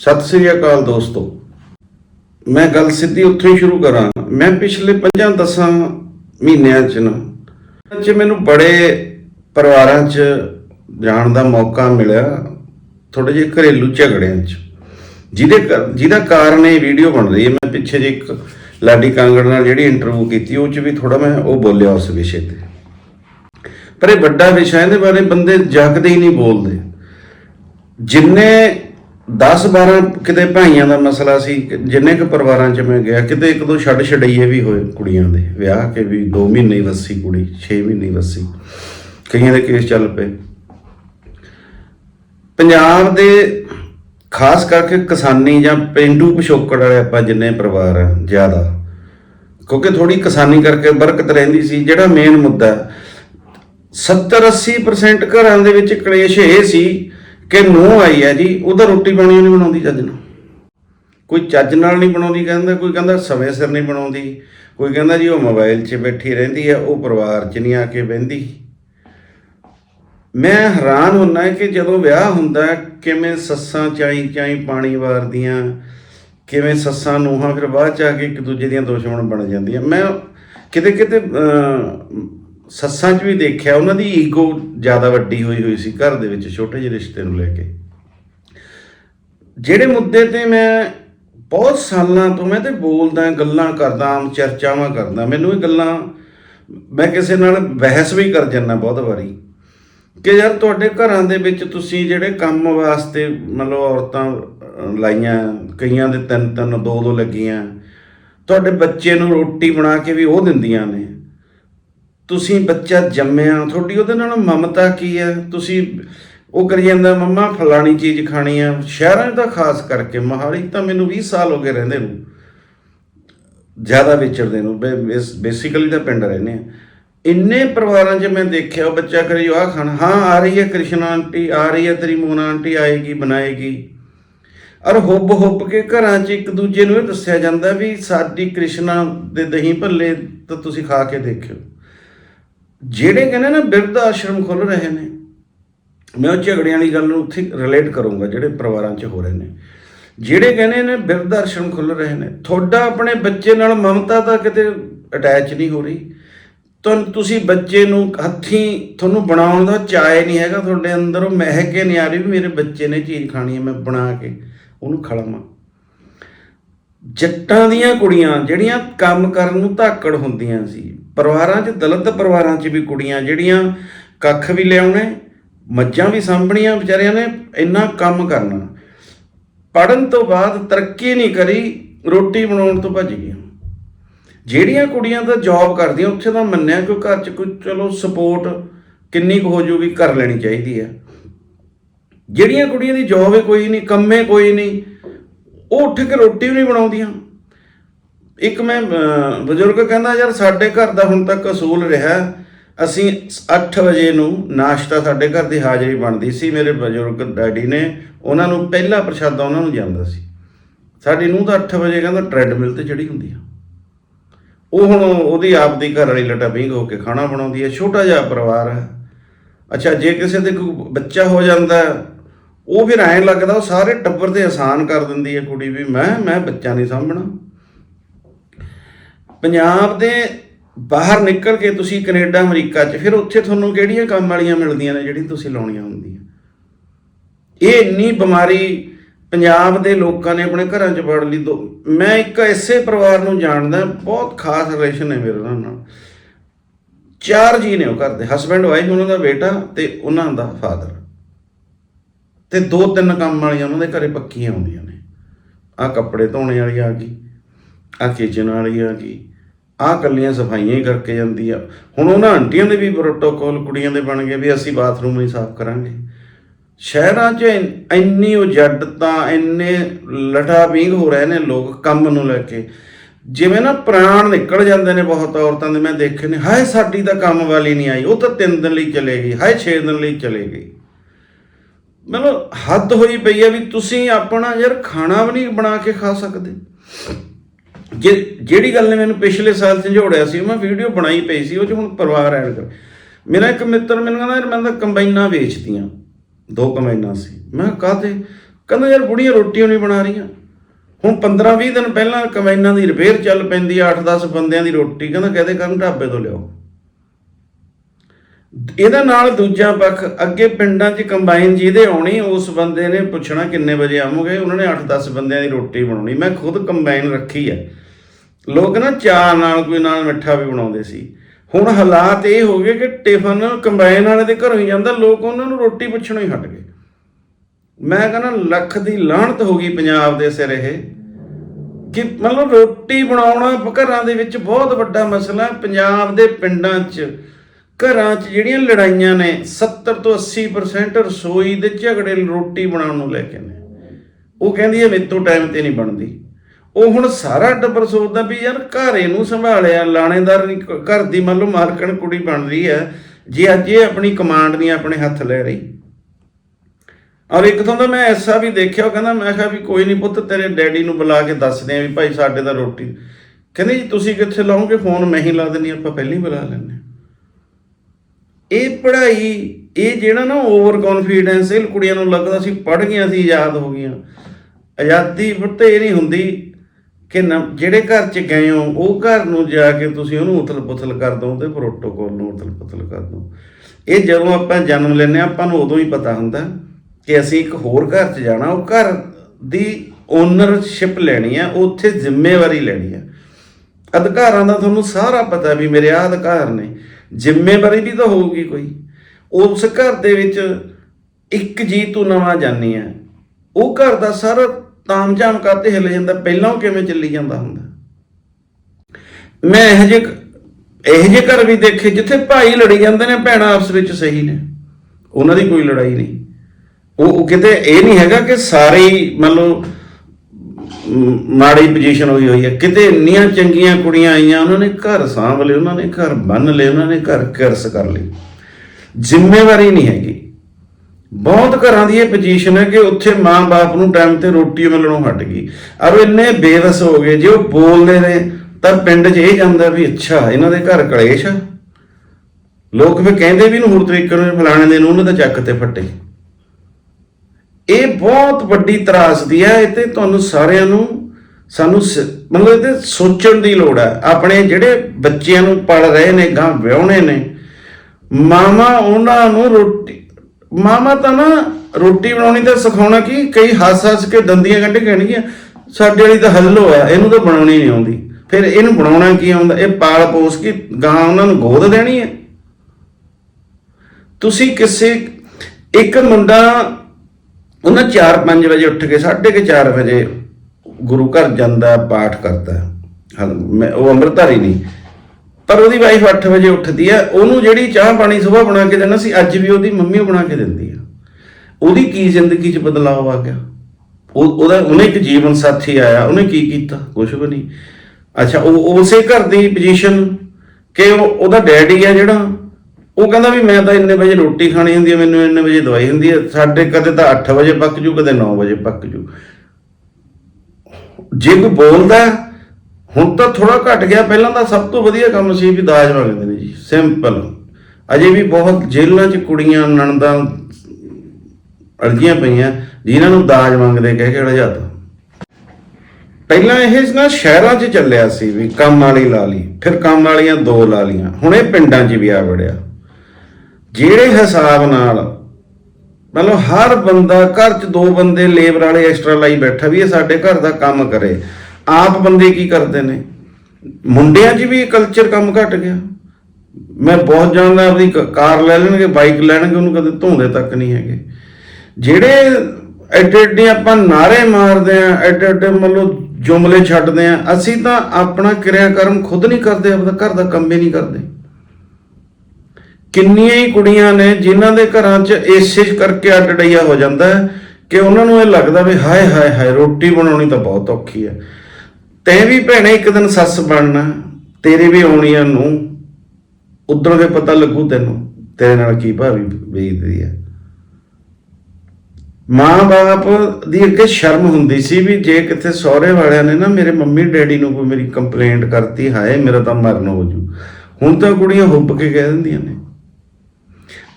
ਸਤਿ ਸ੍ਰੀ ਅਕਾਲ ਦੋਸਤੋ। ਮੈਂ ਗੱਲ ਸਿੱਧੀ ਉੱਥੋਂ ਹੀ ਸ਼ੁਰੂ ਕਰਾਂ। ਮੈਂ ਪਿਛਲੇ 5-10 ਮਹੀਨਿਆਂ 'ਚ ਨਾ, ਚ ਮੈਨੂੰ ਬੜੇ ਪਰਿਵਾਰਾਂ 'ਚ ਜਾਣ ਦਾ ਮੌਕਾ ਮਿਲਿਆ ਥੋੜੇ ਜਿਹੇ ਘਰੇਲੂ ਝਗੜਿਆਂ 'ਚ। ਜਿਹਦੇ ਕਰ- ਜਿਹਦਾ ਕਾਰਨ ਇਹ ਵੀਡੀਓ ਬਣ ਰਹੀ ਹੈ। ਮੈਂ ਪਿੱਛੇ ਜੇ ਇੱਕ ਲਾਡੀ ਕਾਂਗੜ ਨਾਲ ਜਿਹੜੀ ਇੰਟਰਵਿਊ ਕੀਤੀ, ਉਹ 'ਚ ਵੀ ਥੋੜਾ ਮੈਂ ਉਹ ਬੋਲਿਆ ਉਸ ਵਿਸ਼ੇ ਤੇ। ਪਰ ਇਹ ਵੱਡਾ ਵਿਸ਼ਾ, ਇਹਦੇ ਬਾਰੇ ਬੰਦੇ ਜਾਗਦੇ ਹੀ ਨਹੀਂ ਬੋਲਦੇ। ਜਿੰਨੇ 10 12 ਕਿਤੇ ਭਾਈਆਂ ਦਾ ਮਸਲਾ ਸੀ ਜਿੰਨੇ ਕੁ ਪਰਿਵਾਰਾਂ 'ਚ ਮੈਂ ਗਿਆ, ਕਿਤੇ ਇੱਕ ਦੋ ਛੱਡ ਛੜਈਏ ਵੀ ਹੋਏ ਕੁੜੀਆਂ ਦੇ, ਵਿਆਹ ਕੇ ਵੀ 2 ਮਹੀਨੇ ਹੀ ਵੱਸੀ ਕੁੜੀ 6 ਮਹੀਨੇ ਹੀ ਵੱਸੀ। ਕਈਆਂ ਦੇ ਕੇਸ ਚੱਲ ਪਏ। ਪੰਜਾਬ ਦੇ ਖਾਸ ਕਰਕੇ ਕਿਸਾਨੀ ਜਾਂ ਪਿੰਡੂ ਪਿਛੋਕੜ ਵਾਲੇ ਆਪਾਂ ਜਿੰਨੇ ਪਰਿਵਾਰ ਆ, ਜ਼ਿਆਦਾ, ਕਿਉਂਕਿ ਥੋੜੀ ਕਿਸਾਨੀ ਕਰਕੇ ਬਰਕਤ ਰਹਿੰਦੀ ਸੀ, ਜਿਹੜਾ ਮੇਨ ਮੁੱਦਾ 70-80% ਘਰਾਂ ਦੇ ਵਿੱਚ ਕਲੇਸ਼ ਇਹ ਸੀ ਕਿ ਨੂੰ ਆਈ ਹੈ ਜੀ ਉਹਦਾ ਰੋਟੀ ਪਾਣੀ ਨਹੀਂ ਬਣਾਉਂਦੀ ਚੱਜ ਨਾਲ। ਕੋਈ ਚੱਜ ਨਾਲ ਨਹੀਂ ਬਣਾਉਂਦੀ ਕਹਿੰਦਾ ਕੋਈ ਕਹਿੰਦਾ ਸਮੇਂ ਸਿਰ ਨਹੀਂ ਬਣਾਉਂਦੀ। ਕੋਈ ਕਹਿੰਦਾ ਜੀ ਉਹ ਮੋਬਾਈਲ 'ਚ ਬੈਠੀ ਰਹਿੰਦੀ ਹੈ ਉਹ ਪਰਿਵਾਰ 'ਚ ਨਹੀਂ ਆ ਕੇ ਬਹਿੰਦੀ। ਮੈਂ ਹੈਰਾਨ ਹੁੰਨਾ ਕਿ ਜਦੋਂ ਵਿਆਹ ਹੁੰਦਾ ਕਿਵੇਂ ਸੱਸਾਂ ਚਾਈ ਚਾਈ ਪਾਣੀ ਵਾਰਦੀਆਂ ਕਿਵੇਂ ਸੱਸਾਂ ਨੂੰਹਾਂ ਫਿਰ ਬਾਅਦ ਚ ਆ ਕੇ ਇੱਕ ਦੂਜੇ ਦੀਆਂ ਦੁਸ਼ਮਣ ਬਣ ਜਾਂਦੀਆਂ। ਮੈਂ ਕਿਤੇ ਕਿਤੇ ਅਹ, ਸੱਸਾਂ 'ਚ ਵੀ ਦੇਖਿਆ, ਉਹਨਾਂ ਦੀ ਈਗੋ ਜ਼ਿਆਦਾ ਵੱਡੀ ਹੋਈ ਹੋਈ ਸੀ ਘਰ ਦੇ ਵਿੱਚ, ਛੋਟੇ ਜਿਹੇ ਰਿਸ਼ਤੇ ਨੂੰ ਲੈ ਕੇ। ਜਿਹੜੇ ਮੁੱਦੇ ਤੇ ਮੈਂ ਬਹੁਤ ਸਾਲਾਂ ਤੋਂ ਮੈਂ ਤੇ ਬੋਲਦਾ, ਗੱਲਾਂ ਕਰਦਾ, ਆਮ ਚਰਚਾਵਾਂ ਕਰਦਾ, ਮੈਨੂੰ ਇਹ ਗੱਲਾਂ, ਮੈਂ ਕਿਸੇ ਨਾਲ ਬਹਿਸ ਵੀ ਕਰ ਜਾਂਦਾ ਬਹੁਤ ਵਾਰੀ ਕਿ ਯਾਰ ਤੁਹਾਡੇ ਘਰਾਂ ਦੇ ਵਿੱਚ ਤੁਸੀਂ ਜਿਹੜੇ ਕੰਮ ਵਾਸਤੇ ਮਤਲਬ ਔਰਤਾਂ ਲਾਈਆਂ, ਕਈਆਂ ਦੇ ਤਿੰਨ ਤਿੰਨ ਦੋ ਦੋ ਲੱਗੀਆਂ, ਤੁਹਾਡੇ ਬੱਚੇ ਨੂੰ ਰੋਟੀ ਬਣਾ ਕੇ ਵੀ ਉਹ ਦਿੰਦੀਆਂ ਨੇ। ਤੁਸੀਂ ਬੱਚਾ ਜੰਮਿਆ, ਤੁਹਾਡੀ ਉਹਦੇ ਨਾਲ ਮਮਤਾ ਕੀ ਹੈ? ਤੁਸੀਂ ਉਹ ਕਰੀ ਜਾਂਦਾ, ਮੰਮਾ, ਫਲਾਣੀ ਚੀਜ਼ ਖਾਣੀ ਆ। ਸ਼ਹਿਰਾਂ 'ਚ ਤਾਂ ਖਾਸ ਕਰਕੇ, ਮਹਾਲੀ ਤਾਂ ਮੈਨੂੰ 20 ਸਾਲ ਹੋ ਗਏ ਰਹਿੰਦੇ ਨੂੰ। ਜ਼ਿਆਦਾ ਵਿਚਰਦੇ ਨੂੰ ਬੇਸਿਕਲੀ ਤਾਂ ਪਿੰਡ ਰਹਿੰਦੇ ਆ। ਇੰਨੇ ਪਰਿਵਾਰਾਂ 'ਚ ਮੈਂ ਦੇਖਿਆ, ਉਹ ਬੱਚਾ ਕਰੀ ਆਹ ਖਾਣਾ, ਹਾਂ, ਆ ਰਹੀ ਹੈ ਕ੍ਰਿਸ਼ਨਾ ਆਂਟੀ, ਆ ਰਹੀ ਹੈ ਤੇਰੀ ਮੋਨਾ ਆਂਟੀ, ਆਏਗੀ, ਬਣਾਏਗੀ। ਔਰ ਹੁੱਬ ਹੁੱਬ ਕੇ ਘਰਾਂ 'ਚ ਇੱਕ ਦੂਜੇ ਨੂੰ ਇਹ ਦੱਸਿਆ ਜਾਂਦਾ ਵੀ ਸਾਡੀ ਕ੍ਰਿਸ਼ਨਾ ਦੇ ਦਹੀਂ ਭੱਲੇ ਤਾਂ ਤੁਸੀਂ ਖਾ ਕੇ ਦੇਖਿਓ। ਜਿਹੜੇ ਕਹਿੰਦੇ ਨਾ ਬਿਰਧ ਆਸ਼ਰਮ ਖੁੱਲ ਰਹੇ ਨੇ, ਮੈਂ ਉਹ ਝਗੜਿਆਂ ਵਾਲੀ ਗੱਲ ਨੂੰ ਉੱਥੇ ਰਿਲੇਟ ਕਰੂੰਗਾ, ਜਿਹੜੇ ਪਰਿਵਾਰਾਂ 'ਚ ਹੋ ਰਹੇ ਨੇ। ਜਿਹੜੇ ਕਹਿੰਦੇ ਨੇ ਬਿਰਧ ਆਸ਼ਰਮ ਖੁੱਲ ਰਹੇ ਨੇ, ਤੁਹਾਡਾ ਆਪਣੇ ਬੱਚੇ ਨਾਲ ਮਮਤਾ ਤਾਂ ਕਿਤੇ ਅਟੈਚ ਨਹੀਂ ਹੋ ਰਹੀ। ਤੁਹਾਨੂੰ ਤੁਸੀਂ ਬੱਚੇ ਨੂੰ ਹੱਥੀਂ ਤੁਹਾਨੂੰ ਬਣਾਉਣ ਦਾ ਚਾਅ ਨਹੀਂ ਹੈਗਾ, ਤੁਹਾਡੇ ਅੰਦਰ ਉਹ ਮਹਿਕ ਕੇ ਨਹੀਂ ਆ ਰਹੀ ਵੀ ਮੇਰੇ ਬੱਚੇ ਨੇ ਚੀਜ਼ ਖਾਣੀ ਹੈ ਮੈਂ ਬਣਾ ਕੇ ਉਹਨੂੰ ਖੜਾਵਾਂ ਜੱਟਾਂ ਦੀਆਂ ਕੁੜੀਆਂ ਜਿਹੜੀਆਂ ਕੰਮ ਕਰਨ ਨੂੰ ਧਾਕੜ ਹੁੰਦੀਆਂ ਸੀ ਪਰਿਵਾਰਾਂ 'ਚ, ਦਲਿਤ ਪਰਿਵਾਰਾਂ 'ਚ ਵੀ ਕੁੜੀਆਂ ਜਿਹੜੀਆਂ ਕੱਖ ਵੀ ਲਿਆਉਣੇ, ਮੱਝਾਂ ਵੀ ਸਾਂਭਣੀਆਂ ਵਿਚਾਰਿਆਂ ਨੇ, ਇੰਨਾ ਕੰਮ ਕਰਨਾ। ਪੜਨ ਤੋਂ ਬਾਅਦ ਤਰੱਕੀ ਨਹੀਂ ਕਰੀ, ਰੋਟੀ ਬਣਾਉਣ ਤੋਂ ਭੱਜ ਗਈਆਂ। ਜਿਹੜੀਆਂ ਕੁੜੀਆਂ ਤਾਂ ਜੌਬ ਕਰਦੀਆਂ, ਉੱਥੇ ਤਾਂ ਮੰਨਿਆ ਕਿ ਘਰ 'ਚ ਕੋਈ ਚਲੋ ਸਪੋਰਟ ਕਿੰਨੀ ਕੁ ਹੋ ਜੂਗੀ ਕਰ ਲੈਣੀ ਚਾਹੀਦੀ ਹੈ ਜਿਹੜੀਆਂ ਕੁੜੀਆਂ ਦੀ ਜੌਬ ਹੈ ਕੋਈ ਨਹੀਂ, ਕੰਮੇ ਕੋਈ ਨਹੀਂ, ਉਹ ਉੱਠ ਕੇ ਰੋਟੀ ਵੀ ਨਹੀਂ ਬਣਾਉਂਦੀਆਂ। ਇੱਕ ਮੈਂ ਬਜ਼ੁਰਗ ਕਹਿੰਦਾ, ਯਾਰ, ਸਾਡੇ ਘਰ ਦਾ ਹੁਣ ਤੱਕ ਅਸੂਲ ਰਿਹਾ, ਅਸੀਂ 8 ਵਜੇ ਨੂੰ ਨਾਸ਼ਤਾ ਸਾਡੇ ਘਰ ਦੀ ਹਾਜ਼ਰੀ ਬਣਦੀ ਸੀ, ਮੇਰੇ ਬਜ਼ੁਰਗ ਡੈਡੀ ਨੇ, ਉਹਨਾਂ ਨੂੰ ਪਹਿਲਾ ਪ੍ਰਸ਼ਾਦਾ ਉਹਨਾਂ ਨੂੰ ਜਾਂਦਾ ਸੀ। ਸਾਡੀ ਨੂੰ ਤਾਂ 8 ਵਜੇ ਕਹਿੰਦਾ ਟ੍ਰੈਡਮਿਲ ਤੇ ਚੜੀ ਹੁੰਦੀ ਆ। ਉਹ ਹੁਣ ਉਹਦੀ ਆਪ ਦੀ ਘਰ ਵਾਲੀ ਲਟਾ ਬਿੰਗ ਹੋ ਕੇ ਖਾਣਾ ਬਣਾਉਂਦੀ ਹੈ ਛੋਟਾ ਜਿਹਾ ਪਰਿਵਾਰ ਹੈ ਅੱਛਾ, ਜੇ ਕਿਸੇ ਦੇ ਕੋਈ ਬੱਚਾ ਹੋ ਜਾਂਦਾ, ਉਹ ਫਿਰ ਐਂ ਲੱਗਦਾ, ਉਹ ਸਾਰੇ ਟੱਬਰ ਤੇ ਆਸਾਨ ਕਰ ਦਿੰਦੀ ਹੈ ਕੁੜੀ ਵੀ, ਮੈਂ ਮੈਂ ਬੱਚਾ ਨਹੀਂ ਸਾਂਭਣਾ। ਪੰਜਾਬ ਦੇ ਬਾਹਰ ਨਿਕਲ ਕੇ ਤੁਸੀਂ ਕੈਨੇਡਾ, ਅਮਰੀਕਾ 'ਚ, ਫਿਰ ਉੱਥੇ ਤੁਹਾਨੂੰ ਕਿਹੜੀਆਂ ਕੰਮ ਵਾਲੀਆਂ ਮਿਲਦੀਆਂ ਨੇ ਜਿਹੜੀ ਤੁਸੀਂ ਲਾਉਣੀਆਂ ਹੁੰਦੀਆਂ? ਇਹ ਇੰਨੀ ਬਿਮਾਰੀ ਪੰਜਾਬ ਦੇ ਲੋਕਾਂ ਨੇ ਆਪਣੇ ਘਰਾਂ 'ਚ ਵੜ ਲਈ। ਦੋ, ਮੈਂ ਇੱਕ ਐਸੇ ਪਰਿਵਾਰ ਨੂੰ ਜਾਣਦਾ, ਬਹੁਤ ਖਾਸ ਰਿਲੇਸ਼ਨ ਹੈ ਮੇਰੇ ਉਹਨਾਂ ਨਾਲ। ਚਾਰ ਜੀ ਨੇ ਉਹ ਘਰ ਦੇ ਹਸਬੰਡ ਵਾਈਫ ਉਹਨਾਂ ਦਾ ਬੇਟਾ ਤੇ ਉਹਨਾਂ ਦਾ ਫਾਦਰ ਤੇ ਦੋ ਤਿੰਨ ਕੰਮ ਵਾਲੀਆਂ ਉਹਨਾਂ ਦੇ ਘਰੇ ਪੱਕੀਆਂ ਆਉਂਦੀਆਂ ਨੇ। ਆ ਕੱਪੜੇ ਧੋਣੇ ਵਾਲੀ ਆ ਗਈ ਆ ਕਿਚਨ ਵਾਲੀ ਆ ਗਈ ਆਹ ਕੱਲੀਆਂ ਸਫਾਈਆਂ ਹੀ ਕਰਕੇ ਜਾਂਦੀ ਆ। ਹੁਣ ਉਹਨਾਂ ਆਂਟੀਆਂ ਦੇ ਵੀ ਪ੍ਰੋਟੋਕੋਲ ਕੁੜੀਆਂ ਦੇ ਬਣ ਗਏ ਵੀ ਅਸੀਂ ਬਾਥਰੂਮ ਹੀ ਸਾਫ਼ ਕਰਾਂਗੇ। ਸ਼ਹਿਰਾਂ 'ਚ ਇੰਨੀ ਉਜੜਤਾ ਇੰਨੇ ਲਟਾ ਬੀਂਗ ਹੋ ਰਹੇ ਨੇ ਲੋਕ ਕੰਮ ਨੂੰ ਲੈ ਕੇ। ਜਿਵੇਂ ਨਾ ਪ੍ਰਾਣ ਨਿਕਲ ਜਾਂਦੇ ਨੇ ਬਹੁਤ ਔਰਤਾਂ ਦੇ, ਮੈਂ ਦੇਖੇ ਨੇ, ਹਾਏ ਸਾਡੀ ਤਾਂ ਕੰਮ ਵਾਲੀ ਨਹੀਂ ਆਈ, ਉਹ ਤਾਂ 3 ਦਿਨ ਲਈ ਚਲੇ ਗਈ, ਹਾਏ 6 ਦਿਨ ਲਈ ਚਲੇ ਗਈ। ਮਤਲਬ ਹੱਦ ਹੋਈ ਪਈ ਆ ਵੀ ਤੁਸੀਂ ਆਪਣਾ ਯਾਰ ਖਾਣਾ ਵੀ ਨਹੀਂ ਬਣਾ ਕੇ ਖਾ ਸਕਦੇ। ਜਿਹੜੀ ਗੱਲ ਨੇ ਮੈਨੂੰ ਪਿਛਲੇ ਸਾਲ ਝੰਜੋੜਿਆ ਸੀ ਉਹ ਮੈਂ ਵੀਡੀਓ ਬਣਾਈ ਪਈ ਸੀ, ਉਹ ਚ ਹੁਣ ਪਰਿਵਾਰ ਐਡ ਕਰ। ਮੇਰਾ ਇੱਕ ਮਿੱਤਰ ਮੈਨੂੰ ਕਹਿੰਦਾ, ਯਾਰ ਮੈਂ ਤਾਂ ਕੰਬਾਈਨਾਂ ਵੇਚਦੀਆਂ ਦੋ ਕੰਬਾਈਨਾਂ ਸੀ। ਮੈਂ ਕਿਹਾ ਕਾਹਤੇ ਕਹਿੰਦਾ, ਯਾਰ ਬੁੜੀਆਂ ਰੋਟੀਆਂ ਨਹੀਂ ਬਣਾ ਰਹੀਆਂ। ਹੁਣ 15-20 ਦਿਨ ਪਹਿਲਾਂ ਕਮੈਨਾਂ ਦੀ ਰਿਪੇਅਰ ਚੱਲ ਪੈਂਦੀ ਆ 8-10 ਬੰਦਿਆਂ ਦੀ ਰੋਟੀ। ਕਹਿੰਦਾ, ਕਹਦੇ ਕਰਨ ਢਾਬੇ ਤੋਂ ਲਿਆਓ? ਇਹਦਾ ਨਾਲ ਦੂਜਾ ਪੱਖ, ਅੱਗੇ ਪਿੰਡਾਂ 'ਚ ਕੰਬਾਈਨ ਜਿਹਦੇ ਆਉਣੀ, ਉਸ ਬੰਦੇ ਨੇ ਪੁੱਛਣਾ ਕਿੰਨੇ ਵਜੇ ਆਵੋਗੇ। ਉਹਨਾਂ ਨੇ 8-10 ਬੰਦਿਆਂ ਦੀ ਰੋਟੀ ਬਣਾਉਣੀ। ਮੈਂ ਖੁਦ ਕੰਬਾਈਨ ਰੱਖੀ ਹੈ ਲੋਕ ਨਾ ਚਾਹ ਨਾਲ ਕੋਈ ਨਾਲ ਮਿੱਠਾ ਵੀ ਬਣਾਉਂਦੇ ਸੀ। ਹੁਣ ਹਾਲਾਤ ਇਹ ਹੋ ਗਏ ਕਿ ਟਿਫਨ ਕੰਬਾਈਨ ਵਾਲੇ ਦੇ ਘਰੋਂ ਹੀ ਜਾਂਦਾ, ਲੋਕ ਉਹਨਾਂ ਨੂੰ ਰੋਟੀ ਪੁੱਛਣੋਂ ਹੀ ਹਟ ਗਏ। ਮੈਂ ਕਹਿੰਦਾ, ਲੱਖ ਦੀ ਲਾਹਣਤ ਹੋ ਗਈ ਪੰਜਾਬ ਦੇ ਸਿਰ ਇਹ। ਕਿ ਮਤਲਬ ਰੋਟੀ ਬਣਾਉਣਾ ਘਰਾਂ ਦੇ ਵਿੱਚ ਬਹੁਤ ਵੱਡਾ ਮਸਲਾ, ਪੰਜਾਬ ਦੇ ਪਿੰਡਾਂ 'ਚ, ਘਰਾਂ 'ਚ ਜਿਹੜੀਆਂ ਲੜਾਈਆਂ ਨੇ 70 ਤੋਂ 80% ਰਸੋਈ ਦੇ ਝਗੜੇ ਰੋਟੀ ਬਣਾਉਣ ਨੂੰ ਲੈ ਕੇ ਨੇ। ਉਹ ਕਹਿੰਦੀ ਹੈ, ਮੇਰੇ ਤੋਂ ਟਾਈਮ ਤੇ ਨਹੀਂ ਬਣਦੀ। ਉਹ ਹੁਣ ਸਾਰਾ ਟੱਬਰ ਸੋਚਦਾ ਵੀ ਯਾਰ ਘਰ ਇਹਨੂੰ ਸੰਭਾਲਿਆ, ਲਾਣੇਦਾਰ ਨਹੀਂ ਘਰ ਦੀ ਮੰਨ ਲਓ ਮਾਲਕਣ ਕੁੜੀ ਬਣ ਰਹੀ ਹੈ, ਜੇ ਅੱਜ ਇਹ ਆਪਣੀ ਕਮਾਂਡ ਨਹੀਂ ਆਪਣੇ ਹੱਥ ਲੈ ਰਹੀ। ਔਰ ਇੱਕ ਤੋਂ ਤਾਂ ਮੈਂ ਐਸਾ ਵੀ ਦੇਖਿਆ ਕਹਿੰਦਾ, ਮੈਂ ਕਿਹਾ ਵੀ ਕੋਈ ਨਹੀਂ ਪੁੱਤ, ਤੇਰੇ ਡੈਡੀ ਨੂੰ ਬੁਲਾ ਕੇ ਦੱਸਦੇ ਆ ਵੀ ਭਾਈ ਸਾਡੇ ਦਾ ਰੋਟੀ। ਕਹਿੰਦੇ ਜੀ, ਤੁਸੀਂ ਕਿੱਥੇ ਲਾਓਗੇ ਫੋਨ? ਮੈਂ ਹੀ ਲਾ ਦਿੰਨੀ ਆਪਾਂ ਪਹਿਲਾਂ ਹੀ ਬੁਲਾ ਲੈਂਦੇ ਹਾਂ। ਇਹ ਪੜ੍ਹਾਈ, ਇਹ ਜਿਹੜਾ ਨਾ ਓਵਰ ਕੌਨਫੀਡੈਂਸ ਇਹ ਕੁੜੀਆਂ ਨੂੰ ਲੱਗਦਾ ਸੀ, ਪੜ੍ਹ ਗਈਆਂ ਸੀ ਆਜ਼ਾਦ ਹੋ ਗਈਆਂ। ਆਜ਼ਾਦੀ ਪੁੱਤ ਇਹ ਨਹੀਂ ਹੁੰਦੀ ਕਿ ਨਾ- ਜਿਹੜੇ ਘਰ ਚ ਗਏ ਹੋ, ਉਹ ਘਰ ਨੂੰ ਜਾ ਕੇ ਤੁਸੀਂ ਉਹਨੂੰ ਉਥਲ-ਪੁਥਲ ਕਰ ਦੋ ਤੇ ਪ੍ਰੋਟੋਕੋਲ ਨੂੰ ਉਥਲ-ਪੁਥਲ ਕਰ ਦੋ ਇਹ ਜਦੋਂ ਆਪਾਂ ਜਨਮ ਲੈਂਦੇ ਹਾਂ, ਆਪਾਂ ਨੂੰ ਉਦੋਂ ਹੀ ਪਤਾ ਹੁੰਦਾ ਕਿ ਅਸੀਂ ਇੱਕ ਹੋਰ ਘਰ ਚ ਜਾਣਾ, ਉਹ ਘਰ ਦੀ ਓਨਰਸ਼ਿਪ ਲੈਣੀ ਆ ਉੱਥੇ ਜ਼ਿੰਮੇਵਾਰੀ ਲੈਣੀ ਆ। ਅਧਿਕਾਰਾਂ ਦਾ ਤੁਹਾਨੂੰ ਸਾਰਾ ਪਤਾ ਵੀ ਮੇਰੇ ਆਹ ਅਧਿਕਾਰ ਨੇ, ਜ਼ਿੰਮੇਵਾਰੀ ਵੀ ਤਾਂ ਹੋਊਗੀ ਕੋਈ। ਉਸ ਘਰ ਦੇ ਵਿੱਚ ਇੱਕ ਜੀ ਤੂੰ ਨਵਾਂ ਜਾਨੀ ਆ, ਉਹ ਘਰ ਦਾ ਸਾਰਾ ਤਾਮਝਾਮ ਕਰਦੇ ਹਿੱਲ ਜਾਂਦਾ, ਪਹਿਲਾਂ ਉਹ ਕਿਵੇਂ ਚੱਲੀ ਜਾਂਦਾ ਹੁੰਦਾ? ਮੈਂ ਇਹ ਜੇ ਇਹ ਜੇ ਘਰ ਵੀ ਦੇਖੇ ਜਿੱਥੇ ਭਾਈ ਲੜੀ ਜਾਂਦੇ ਨੇ, ਭੈਣਾਂ ਆਪਸ ਵਿੱਚ ਸਹੀ ਨੇ। ਉਹਨਾਂ ਦੀ ਕੋਈ ਲੜਾਈ ਨਹੀਂ। ਉਹ ਕਿਤੇ ਇਹ ਨਹੀਂ ਹੈਗਾ ਕਿ ਸਾਰੇ ਹੀ ਮੰਨ ਲਓ ਮਾੜੀ ਪੋਜੀਸ਼ਨ ਹੋਈ ਹੋਈ ਹੈ। ਕਿਤੇ ਇੰਨੀਆਂ ਚੰਗੀਆਂ ਕੁੜੀਆਂ ਆਈਆਂ, ਉਹਨਾਂ ਨੇ ਘਰ ਸਾਂਭ ਲਏ, ਉਹਨਾਂ ਨੇ ਘਰ ਬੰਨ ਲਏ, ਉਹਨਾਂ ਨੇ ਘਰ ਕਿਰਸ ਕਰ ਲਈ। ਜ਼ਿੰਮੇਵਾਰੀ ਨਹੀਂ ਹੈਗੀ। ਬਹੁਤ ਘਰਾਂ ਦੀ ਇਹ ਪੋਜੀਸ਼ਨ ਹੈ ਕਿ ਉੱਥੇ ਮਾਂ-ਬਾਪ ਨੂੰ ਟਾਈਮ ਤੇ ਰੋਟੀ ਮਿਲਣੋਂ ਹਟ ਗਈ। ਔਰ ਉਹ ਇੰਨੇ ਬੇਵਸ ਹੋ ਗਏ, ਜੇ ਉਹ ਬੋਲਦੇ ਨੇ, ਤਾਂ ਪਿੰਡ 'ਚ ਇਹ ਜਾਂਦਾ ਵੀ ਅੱਛਾ, ਇਹਨਾਂ ਦੇ ਘਰ ਕਲੇਸ਼ ਆ। ਲੋਕ ਵੀ ਕਹਿੰਦੇ ਵੀ ਨੂੰ ਹੋਰ ਤਰੀਕੇ ਨੂੰ ਫਲਾਣੇ ਦੇ ਨੂੰ ਉਹਨਾਂ ਦਾ ਚੱਕ ਤੇ ਫੱਟੇ। ਇਹ ਬਹੁਤ ਵੱਡੀ ਤਰਾਸਦੀ ਹੈ, ਇਹ ਤੇ ਤੁਹਾਨੂੰ ਸਾਰਿਆਂ ਨੂੰ ਸਾਨੂੰ ਸ- ਮਤਲਬ ਇਹ ਤੇ ਸੋਚਣ ਦੀ ਲੋੜ ਹੈ। ਆਪਣੇ ਜਿਹੜੇ ਬੱਚਿਆਂ ਨੂੰ ਪੜ ਰਹੇ ਨੇ ਗਾਂ ਵਿਆਹੁਣੇ ਨੇ ਮਾਮਾ ਉਹਨਾਂ ਨੂੰ ਰੋਟੀ ਮਾਮਾ ਤਾਂ ਨਾ ਰੋਟੀ ਬਣਾਉਣੀ ਤਾਂ ਸਿਖਾਉਣਾ ਕੀ? ਕਈ ਹੱਸ ਹੱਸ ਕੇ ਦੰਦੀਆਂ ਕੱਢ ਕੇ ਕਹਿਣਗੀਆਂ ਸਾਡੇ ਵਾਲੀ ਤਾਂ ਹੱਲ ਹੋਇਆ, ਇਹਨੂੰ ਤਾਂ ਬਣਾਉਣੀ ਨਹੀਂ ਆਉਂਦੀ। ਫਿਰ ਇਹਨੂੰ ਬਣਾਉਣਾ ਕੀ ਆਉਂਦਾ? ਇਹ ਪਾਲ ਪੋਸ ਕੇ ਗਾਂ ਉਹਨਾਂ ਨੂੰ ਗੋਦ ਦੇਣੀ ਹੈ ਤੁਸੀਂ ਕਿਸੇ, ਇੱਕ ਮੁੰਡਾ ਉਹਨਾਂ 4-5 ਵਜੇ ਉੱਠ ਕੇ 4:30 ਵਜੇ ਗੁਰੂ ਘਰ ਜਾਂਦਾ, ਪਾਠ ਕਰਦਾ। ਮੈਂ, ਉਹ ਅੰਮ੍ਰਿਤਧਾਰੀ ਨਹੀਂ। ਪਰ ਉਹਦੀ ਵਾਈਫ 8 ਵਜੇ ਉੱਠਦੀ ਆ, ਉਹਨੂੰ ਜਿਹੜੀ ਚਾਹ ਪਾਣੀ ਸਵੇਰ ਬਣਾ ਕੇ ਦੇਣਾ ਸੀ, ਅੱਜ ਵੀ ਉਹਦੀ ਮੰਮੀ ਉਹ ਬਣਾ ਕੇ ਦਿੰਦੀ ਆ। ਉਹਦੀ ਕੀ ਜ਼ਿੰਦਗੀ 'ਚ ਬਦਲਾਅ ਆ ਗਿਆ? ਉਹ, ਉਹਦਾ, ਉਹਨੇ ਇੱਕ ਜੀਵਨ ਸਾਥੀ ਆਇਆ, ਉਹਨੇ ਕੀ ਕੀਤਾ? ਕੁਝ ਵੀ ਨਹੀਂ। ਅੱਛਾ, ਉਹ ਉਸੇ ਘਰ ਦੀ ਪੋਜੀਸ਼ਨ ਕਿ ਉਹਦਾ ਡੈਡੀ ਆ ਜਿਹੜਾ, ਉਹ ਕਹਿੰਦਾ ਵੀ ਮੈਂ ਤਾਂ ਇੰਨੇ ਵਜੇ ਰੋਟੀ ਖਾਣੀ ਹੁੰਦੀ ਹੈ ਮੈਨੂੰ ਇੰਨੇ ਵਜੇ ਦਵਾਈ ਹੁੰਦੀ ਹੈ ਸਾਡੇ ਕਦੇ ਤਾਂ 8 ਵਜੇ ਪੱਕ ਜੂ, ਕਦੇ 9 ਵਜੇ ਪੱਕ ਜੂ। ਜੇ ਕੋਈ ਬੋਲਦਾ ਹੁਣ ਤਾਂ ਥੋੜਾ ਘਟ ਗਿਆ, ਪਹਿਲਾਂ ਤਾਂ ਸਭ ਤੋਂ ਵਧੀਆ ਕੰਮ ਸੀ ਵੀ ਦਾਜ ਮੰਗਦੇ ਨੇ ਜੀ ਸਿੰਪਲ ਅਜੇ ਵੀ ਬਹੁਤ ਜੇਲ੍ਹਾਂ 'ਚ ਕੁੜੀਆਂ, ਨਣਦਾਂ ਅੜਗੀਆਂ ਪਈਆਂ, ਜਿਨ੍ਹਾਂ ਨੂੰ ਦਾਜ ਮੰਗਦੇ ਕਹਿ ਕੇ ਹਜ਼ਾਤਾ ਪਹਿਲਾਂ ਇਹ ਨਾ ਸ਼ਹਿਰਾਂ 'ਚ ਚੱਲਿਆ ਸੀ ਵੀ ਕੰਮ ਵਾਲੀ ਲਾ ਲਈ, ਫਿਰ ਕੰਮ ਵਾਲੀਆਂ ਦੋ ਲਾ ਲੀਆਂ ਹੁਣ ਇਹ ਪਿੰਡਾਂ 'ਚ ਵੀ ਆ ਵੜਿਆ। ਜਿਹੜੇ ਹਿਸਾਬ ਨਾਲ, ਮਤਲਬ ਹਰ ਬੰਦਾ, ਘਰ 'ਚ ਦੋ ਬੰਦੇ ਲੇਬਰ ਵਾਲੇ ਐਕਸਟਰਾ ਲਾਈ ਬੈਠਾ ਵੀ ਇਹ ਸਾਡੇ ਘਰ ਦਾ ਕੰਮ ਕਰੇ। ਆਪ ਬੰਦੇ ਕੀ ਕਰਦੇ ਨੇ? ਮੁੰਡਿਆਂ 'ਚ ਵੀ ਕਲਚਰ ਕੰਮ ਘਟ ਗਿਆ। ਮੈਂ ਬਹੁਤ ਜਾਣਦਾ ਆਪਣੀ ਕ- ਕਾਰ ਲੈ ਲੈਣਗੇ ਬਾਈਕ ਲੈਣਗੇ, ਉਹਨੂੰ ਕਦੇ ਧੋਂਦੇ ਤੱਕ ਨਹੀਂ ਹੈਗੇ। ਜਿਹੜੇ ਐਡੇ ਐਡੇ ਆਪਾਂ ਨਾਰੇ ਮਾਰਦੇ ਆ, ਐਡੇ ਐਡੇ ਮਤਲਬ ਜੁਮਲੇ ਛੱਡਦੇ ਆ, ਅਸੀਂ ਤਾਂ ਆਪਣਾ ਕਿਰਿਆ ਕਰਮ ਖੁਦ ਨਹੀਂ ਕਰਦੇ, ਆਪਦਾ ਘਰ ਦਾ ਕੰਮ ਹੀ ਨਹੀਂ ਕਰਦੇ। ਕਿੰਨੀਆਂ ਹੀ ਕੁੜੀਆਂ ਨੇ ਜਿਨ੍ਹਾਂ ਦੇ ਘਰਾਂ 'ਚ ਇਸੇ ਕਰਕੇ ਅੱਡ ਡਈਆ ਹੋ ਜਾਂਦਾ ਹੈ ਕਿ ਉਹਨਾਂ ਨੂੰ ਇਹ ਲੱਗਦਾ ਵੀ ਹਾਏ ਹਾਏ ਹਾਏ, ਰੋਟੀ ਬਣਾਉਣੀ ਤਾਂ ਬਹੁਤ ਔਖੀ ਹੈ। ਤੈ ਵੀ ਭੈਣੇ ਇੱਕ ਦਿਨ ਸੱਸ ਬਣਨਾ, ਤੇਰੇ ਵੀ ਆਉਣੀ ਆ ਨੂੰ। ਉਦੋਂ ਦੇ ਪਤਾ ਲੱਗੂ ਤੈਨੂੰ, ਤੇਰੇ ਨਾਲ ਕੀ ਭਾਵੀ ਬੀਤਦੀ ਹੈ। ਮਾਂ-ਬਾਪ ਦੀ ਅੱਗੇ ਸ਼ਰਮ ਹੁੰਦੀ ਸੀ ਵੀ ਜੇ ਕਿਤੇ ਸਹੁਰੇ ਵਾਲਿਆਂ ਨੇ ਨਾ ਮੇਰੇ ਮੰਮੀ ਡੈਡੀ ਨੂੰ ਕੋਈ ਮੇਰੀ ਕੰਪਲੇਂਟ ਕਰਤੀ, ਹਾਏ, ਮੇਰਾ ਤਾਂ ਮਰਨ ਹੋ ਜੂ। ਹੁਣ ਤਾਂ ਕੁੜੀਆਂ ਹੁੱਬ ਕੇ ਕਹਿ ਦਿੰਦੀਆਂ ਨੇ।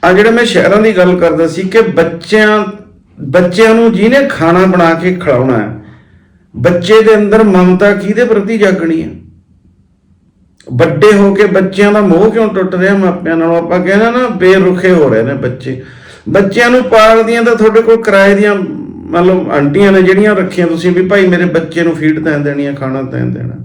ਆ ਜਿਹੜਾ ਮੈਂ ਸ਼ਹਿਰਾਂ ਦੀ ਗੱਲ ਕਰਦਾ ਸੀ ਕਿ ਬੱਚਿਆਂ ਬੱਚਿਆਂ ਨੂੰ ਜਿਹਨੇ ਖਾਣਾ ਬਣਾ ਕੇ ਖਿਲਾਉਣਾ ਹੈ ਬੱਚੇ ਦੇ ਅੰਦਰ ਮਮਤਾ ਕਿਹਦੇ ਪ੍ਰਤੀ ਜਾਗਣੀ ਹੈ ਵੱਡੇ ਹੋ ਕੇ ਬੱਚਿਆਂ ਦਾ ਮੋਹ ਕਿਉਂ ਟੁੱਟ ਰਿਹਾ ਮਾਪਿਆਂ ਨਾਲੋਂ? ਆਪਾਂ ਕਹਿੰਦੇ ਨਾ, ਬੇਰੁਖੇ ਹੋ ਰਹੇ ਨੇ ਬੱਚੇ। ਬੱਚਿਆਂ ਨੂੰ ਪਾਲਦੀਆਂ ਤਾਂ ਤੁਹਾਡੇ ਕੋਲ ਕਿਰਾਏ ਦੀਆਂ ਮਤਲਬ ਆਂਟੀਆਂ ਨੇ ਜਿਹੜੀਆਂ ਰੱਖੀਆਂ ਤੁਸੀਂ ਵੀ, ਭਾਈ ਮੇਰੇ ਬੱਚੇ ਨੂੰ ਫੀਡ ਤੈਂ ਦੇਣੀ ਹੈ ਖਾਣਾ ਤੈਂ ਦੇਣਾ।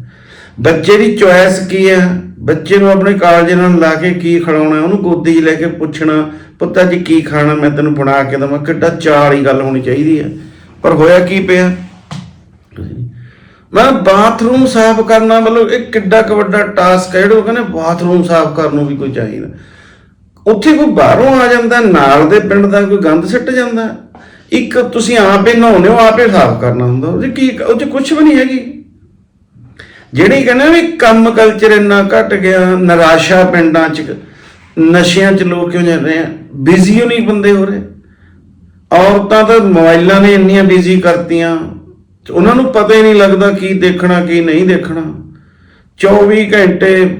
ਬੱਚੇ ਦੀ ਚੁਆਇਸ ਕੀ ਹੈ ਬੱਚੇ ਨੂੰ ਆਪਣੇ ਕਾਲਜ ਨਾਲ ਲਾ ਕੇ ਕੀ ਖਿਲਾਉਣਾ? ਉਹਨੂੰ ਗੋਦੀ 'ਚ ਲੈ ਕੇ ਪੁੱਛਣਾ, ਪੁੱਤਾ ਜੀ ਕੀ ਖਾਣਾ? ਮੈਂ ਤੈਨੂੰ ਬਣਾ ਕੇ ਦਵਾਂ। ਕਿੱਡਾ ਚਾਅ ਵਾਲੀ ਗੱਲ ਹੋਣੀ ਚਾਹੀਦੀ ਹੈ ਪਰ ਹੋਇਆ ਕੀ ਪਿਆ? ਮੈਂ ਬਾਥਰੂਮ ਸਾਫ਼ ਕਰਨਾ ਮਤਲਬ ਇਹ ਕਿੱਡਾ ਕੁ ਵੱਡਾ ਟਾਸਕ ਹੈ, ਜਿਹੜਾ ਉਹ ਕਹਿੰਦੇ ਬਾਥਰੂਮ ਸਾਫ਼ ਕਰਨ ਨੂੰ ਵੀ ਕੋਈ ਚਾਹੀਦਾ ਉੱਥੇ ਕੋਈ ਬਾਹਰੋਂ ਆ ਜਾਂਦਾ, ਨਾਲ ਦੇ ਪਿੰਡ ਦਾ ਕੋਈ ਗੰਦ ਸਿੱਟ ਜਾਂਦਾ। ਇੱਕ ਤੁਸੀਂ ਆਪੇ ਨਹਾਉਂਦੇ ਹੋ, ਆਪੇ ਸਾਫ਼ ਕਰਨਾ ਹੁੰਦਾ। ਉਹ ਕੀ ਉਹ 'ਚ ਕੁਝ ਵੀ ਨਹੀਂ ਹੈਗੀ। ਜਿਹੜੀ ਕਹਿੰਦੇ ਵੀ ਕੰਮ ਕਲਚਰ ਇੰਨਾ ਘਟ ਗਿਆ, ਨਿਰਾਸ਼ਾ ਪਿੰਡਾਂ 'ਚ, ਨਸ਼ਿਆਂ 'ਚ ਲੋਕ ਕਿਉਂ ਜਾ ਰਹੇ ਆ? ਬਿਜ਼ੀ ਹੋ ਨਹੀਂ ਬੰਦੇ ਹੋ ਰਹੇ। ਔਰਤਾਂ ਤਾਂ ਮੋਬਾਈਲਾਂ ਨੇ ਇੰਨੀਆਂ ਬਿਜ਼ੀ ਕਰਤੀਆਂ। ਉਹਨਾਂ ਨੂੰ ਪਤਾ ਹੀ ਨਹੀਂ ਲੱਗਦਾ ਕੀ ਦੇਖਣਾ, ਕੀ ਨਹੀਂ ਦੇਖਣਾ। 24 ਘੰਟੇ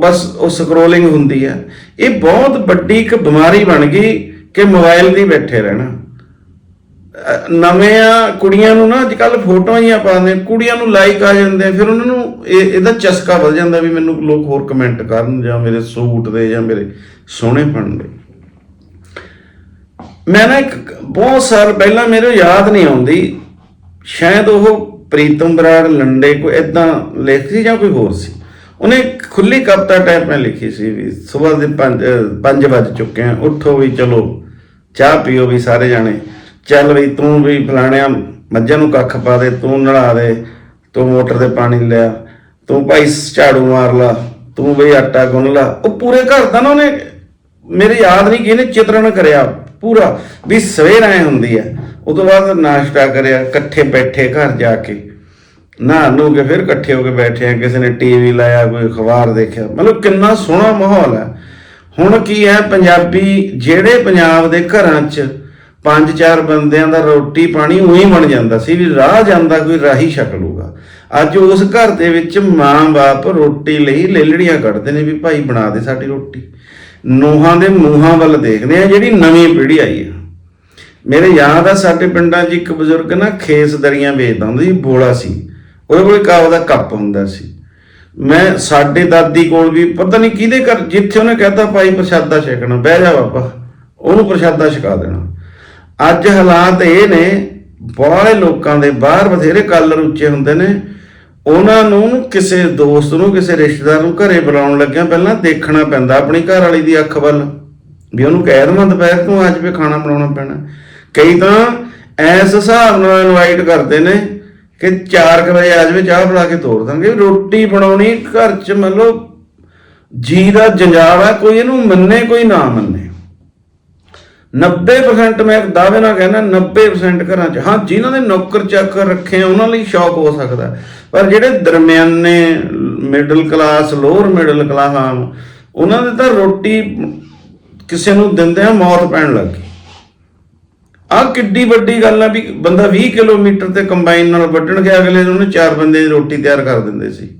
ਬਸ ਉਹ ਸਕਰੋਲਿੰਗ ਹੁੰਦੀ ਹੈ ਇਹ ਬਹੁਤ ਵੱਡੀ ਇੱਕ ਬਿਮਾਰੀ ਬਣ ਗਈ ਕਿ ਮੋਬਾਈਲ ਦੀ ਬੈਠੇ ਰਹਿਣਾ। ਅਹ ਨਵੀਆਂ ਕੁੜੀਆਂ ਨੂੰ ਨਾ ਅੱਜ ਕੱਲ ਫੋਟੋਆਂ ਹੀ ਪਾਉਂਦੇ ਕੁੜੀਆਂ ਨੂੰ ਲਾਈਕ ਆ ਜਾਂਦੇ, ਫਿਰ ਉਹਨਾਂ ਨੂੰ ਇਹ, ਇਹਦਾ ਚਸਕਾ ਵੱਧ ਜਾਂਦਾ ਵੀ ਮੈਨੂੰ ਲੋਕ ਹੋਰ ਕਮੈਂਟ ਕਰਨ ਜਾਂ ਮੇਰੇ ਸੂਟ ਦੇ ਜਾਂ ਮੇਰੇ ਸੋਹਣੇ ਸੋਹਣੇਪਣ ਦੇ। ਮੈਂ ਨਾ ਇੱਕ ਬਹੁਤ ਸਾਲ ਪਹਿਲਾਂ ਮੇਰੇ ਯਾਦ ਨਹੀਂ ਆਉਂਦੀ ਸ਼ਾਇਦ ਉਹ ਪ੍ਰੀਤਮ ਬਰਾੜ ਲੰਡੇ ਕੋਈ ਇਦਾਂ ਲਿਖ ਸੀ ਜਾਂ ਕੋਈ ਹੋਰ ਸੀ? ਉਹਨੇ ਖੁੱਲੀ ਕਵਿਤਾ ਟਾਈਪ ਮੈਂ ਲਿਖੀ ਸੀ ਵੀ ਸਵੇਰ ਦੇ 5 5 ਵੱਜ ਚੁੱਕੇ ਆ, ਉੱਠੋ ਵੀ ਚਲੋ, ਚਾਹ ਪੀਓ ਵੀ ਸਾਰੇ ਜਾਣੇ। ਚੱਲ ਵੀ ਤੂੰ ਵੀ ਫਲਾਣਿਆ ਮੱਝਾਂ ਨੂੰ ਕੱਖ ਪਾ ਦੇ, ਤੂੰ ਨਲਾ ਦੇ, ਤੂੰ ਮੋਟਰ ਤੇ ਪਾਣੀ ਲਿਆ, ਤੂੰ ਭਾਈ ਝਾੜੂ ਮਾਰ ਲਾ, ਤੂੰ ਵੀ ਆਟਾ ਗੁੰਨ ਲਾ। ਉਹ ਪੂਰੇ ਘਰ ਦਾ ਨਾ ਉਹਨੇ ਮੇਰੇ ਯਾਦ ਨਹੀਂ ਕਿ ਇਹਨੇ ਚਿਤਰਣ ਕਰਿਆ ਪੂਰਾ ਵੀ ਸਵੇਰ ਐ ਹੁੰਦੀ ਹੈ ਉਸ ਤੋਂ ਬਾਅਦ ਨਾਸ਼ਤਾ ਕਰਿਆ, ਇਕੱਠੇ ਬੈਠੇ ਘਰ ਜਾ ਕੇ। ਨਹਾ ਨੂੰ ਕੇ ਫਿਰ ਇਕੱਠੇ ਹੋ ਕੇ ਬੈਠੇ ਆ, ਕਿਸੇ ਨੇ ਟੀਵੀ ਲਾਇਆ, ਕੋਈ ਅਖਬਾਰ ਦੇਖਿਆ। ਮਤਲਬ ਕਿੰਨਾ ਸੋਹਣਾ ਮਾਹੌਲ ਹੈ ਹੁਣ ਕੀ ਹੈ, ਪੰਜਾਬੀ ਜਿਹੜੇ ਪੰਜਾਬ ਦੇ ਘਰਾਂ 'ਚ ਪੰਜ ਚਾਰ ਬੰਦਿਆਂ ਦਾ ਰੋਟੀ ਪਾਣੀ ਉਹੀ ਬਣ ਜਾਂਦਾ। ਸੀ ਵੀ ਰਾਹ ਜਾਂਦਾ, ਕੋਈ ਰਾਹੀ ਛਕ ਲੂਗਾ ਅੱਜ ਉਸ ਘਰ ਦੇ ਵਿੱਚ ਮਾਂ-ਬਾਪ ਰੋਟੀ ਲਈ ਲੇਲੜੀਆਂ ਕੱਢਦੇ ਨੇ ਵੀ ਭਾਈ ਬਣਾ ਦੇ ਸਾਡੀ ਰੋਟੀ। ਨੂਹਾਂ ਦੇ ਮੂੰਹਾਂ ਵੱਲ ਦੇਖਦੇ ਆ, ਜਿਹੜੀ ਨਵੀਂ ਪੀੜ੍ਹੀ ਆਈ ਹੈ ਮੇਰੇ ਯਾਦ ਆ ਸਾਡੇ ਪਿੰਡਾਂ 'ਚ ਇੱਕ ਬਜ਼ੁਰਗ ਨਾ ਖੇਸ ਦਰੀਆਂ ਵੇਚਦਾ ਹੁੰਦਾ ਸੀ, ਬੋਲਾ ਸੀ। ਉਹਦੇ ਕੋਲ ਕਾਹ ਦਾ ਕੱਪ ਹੁੰਦਾ ਸੀ। ਮੈਂ ਸਾਡੇ ਦਾਦੀ ਕੋਲ ਵੀ, ਪਤਾ ਨਹੀਂ ਕਿਹਦੇ ਘਰ, ਜਿੱਥੇ ਉਹਨੇ ਕਹਤਾ ਭਾਈ ਪ੍ਰਸ਼ਾਦਾ ਛਕਣਾ, ਬਹਿ ਜਾ ਬਾਬਾ, ਉਹਨੂੰ ਪ੍ਰਸ਼ਾਦਾ ਛਕਾ ਦੇਣਾ। ਅੱਜ ਹਾਲਾਤ ਇਹ ਨੇ, ਬਾਹਲੇ ਲੋਕਾਂ ਦੇ ਬਾਹਰ ਬਥੇਰੇ ਕਾਲਰ ਉੱਚੇ ਹੁੰਦੇ ਨੇ। ਉਹਨਾਂ ਨੂੰ ਕਿਸੇ ਦੋਸਤ ਨੂੰ, ਕਿਸੇ ਰਿਸ਼ਤੇਦਾਰ ਨੂੰ ਘਰੇ ਬੁਲਾਉਣ ਲੱਗਿਆ ਪਹਿਲਾਂ ਦੇਖਣਾ ਪੈਂਦਾ, ਆਪਣੀ ਘਰ ਵਾਲੀ ਦੀ ਅੱਖ ਵੱਲ। ਵੀ ਉਹਨੂੰ ਕਹਿ ਦਵਾਂ ਦੁਪਹਿਰ ਤੂੰ ਅੱਜ ਵੀ ਖਾਣਾ ਬਣਾਉਣਾ ਪੈਣਾ। ਕਈ ਤਾਂ ਐਸ ਹਿਸਾਬ ਨਾਲ ਇਨਵਾਈਟ ਕਰਦੇ ਨੇ ਕਿ 4 ਵਜੇ ਆ ਜਾਵੇ, ਚਾਹ ਬਣਾ ਕੇ ਤੋਰ ਦਾਂਗੇ ਰੋਟੀ ਬਣਾਉਣੀ, ਘਰ 'ਚ ਮੰਨ ਲਓ ਜੀ ਦਾ ਜੰਜਾਲ ਹੈ ਕੋਈ ਇਹਨੂੰ ਮੰਨੇ, ਕੋਈ ਨਾ ਮੰਨੇ। 90% ਮੈਂ ਦਾਅਵੇ ਨਾਲ ਕਹਿੰਦਾ 90% ਘਰਾਂ 'ਚ। ਹਾਂ, ਜਿਨ੍ਹਾਂ ਨੇ ਨੌਕਰ ਚਾਕਰ ਰੱਖੇ ਉਹਨਾਂ ਲਈ ਸ਼ੌਕ ਹੋ ਸਕਦਾ। ਪਰ ਜਿਹੜੇ ਦਰਮਿਆਨੇ middle class lower middle class ਆਮ ਉਹਨਾਂ ਦੇ ਤਾਂ ਰੋਟੀ ਕਿਸੇ ਨੂੰ ਦਿੰਦੇ ਆ, ਮੌਤ ਪੈਣ ਲੱਗੀ ਆ ਕਿੱਡੀ ਵੱਡੀ ਗੱਲ ਆ ਵੀ ਬੰਦਾ 20 ਕਿਲੋਮੀਟਰ ਤੇ ਕੰਬਾਈਨ ਨਾਲ ਵੱਢਣ ਗਿਆ, ਅਗਲੇ ਨੂੰ ਉਹਨੇ ਚਾਰ ਬੰਦੇ ਦੀ ਰੋਟੀ ਤਿਆਰ ਕਰ ਦਿੰਦੇ ਸੀ।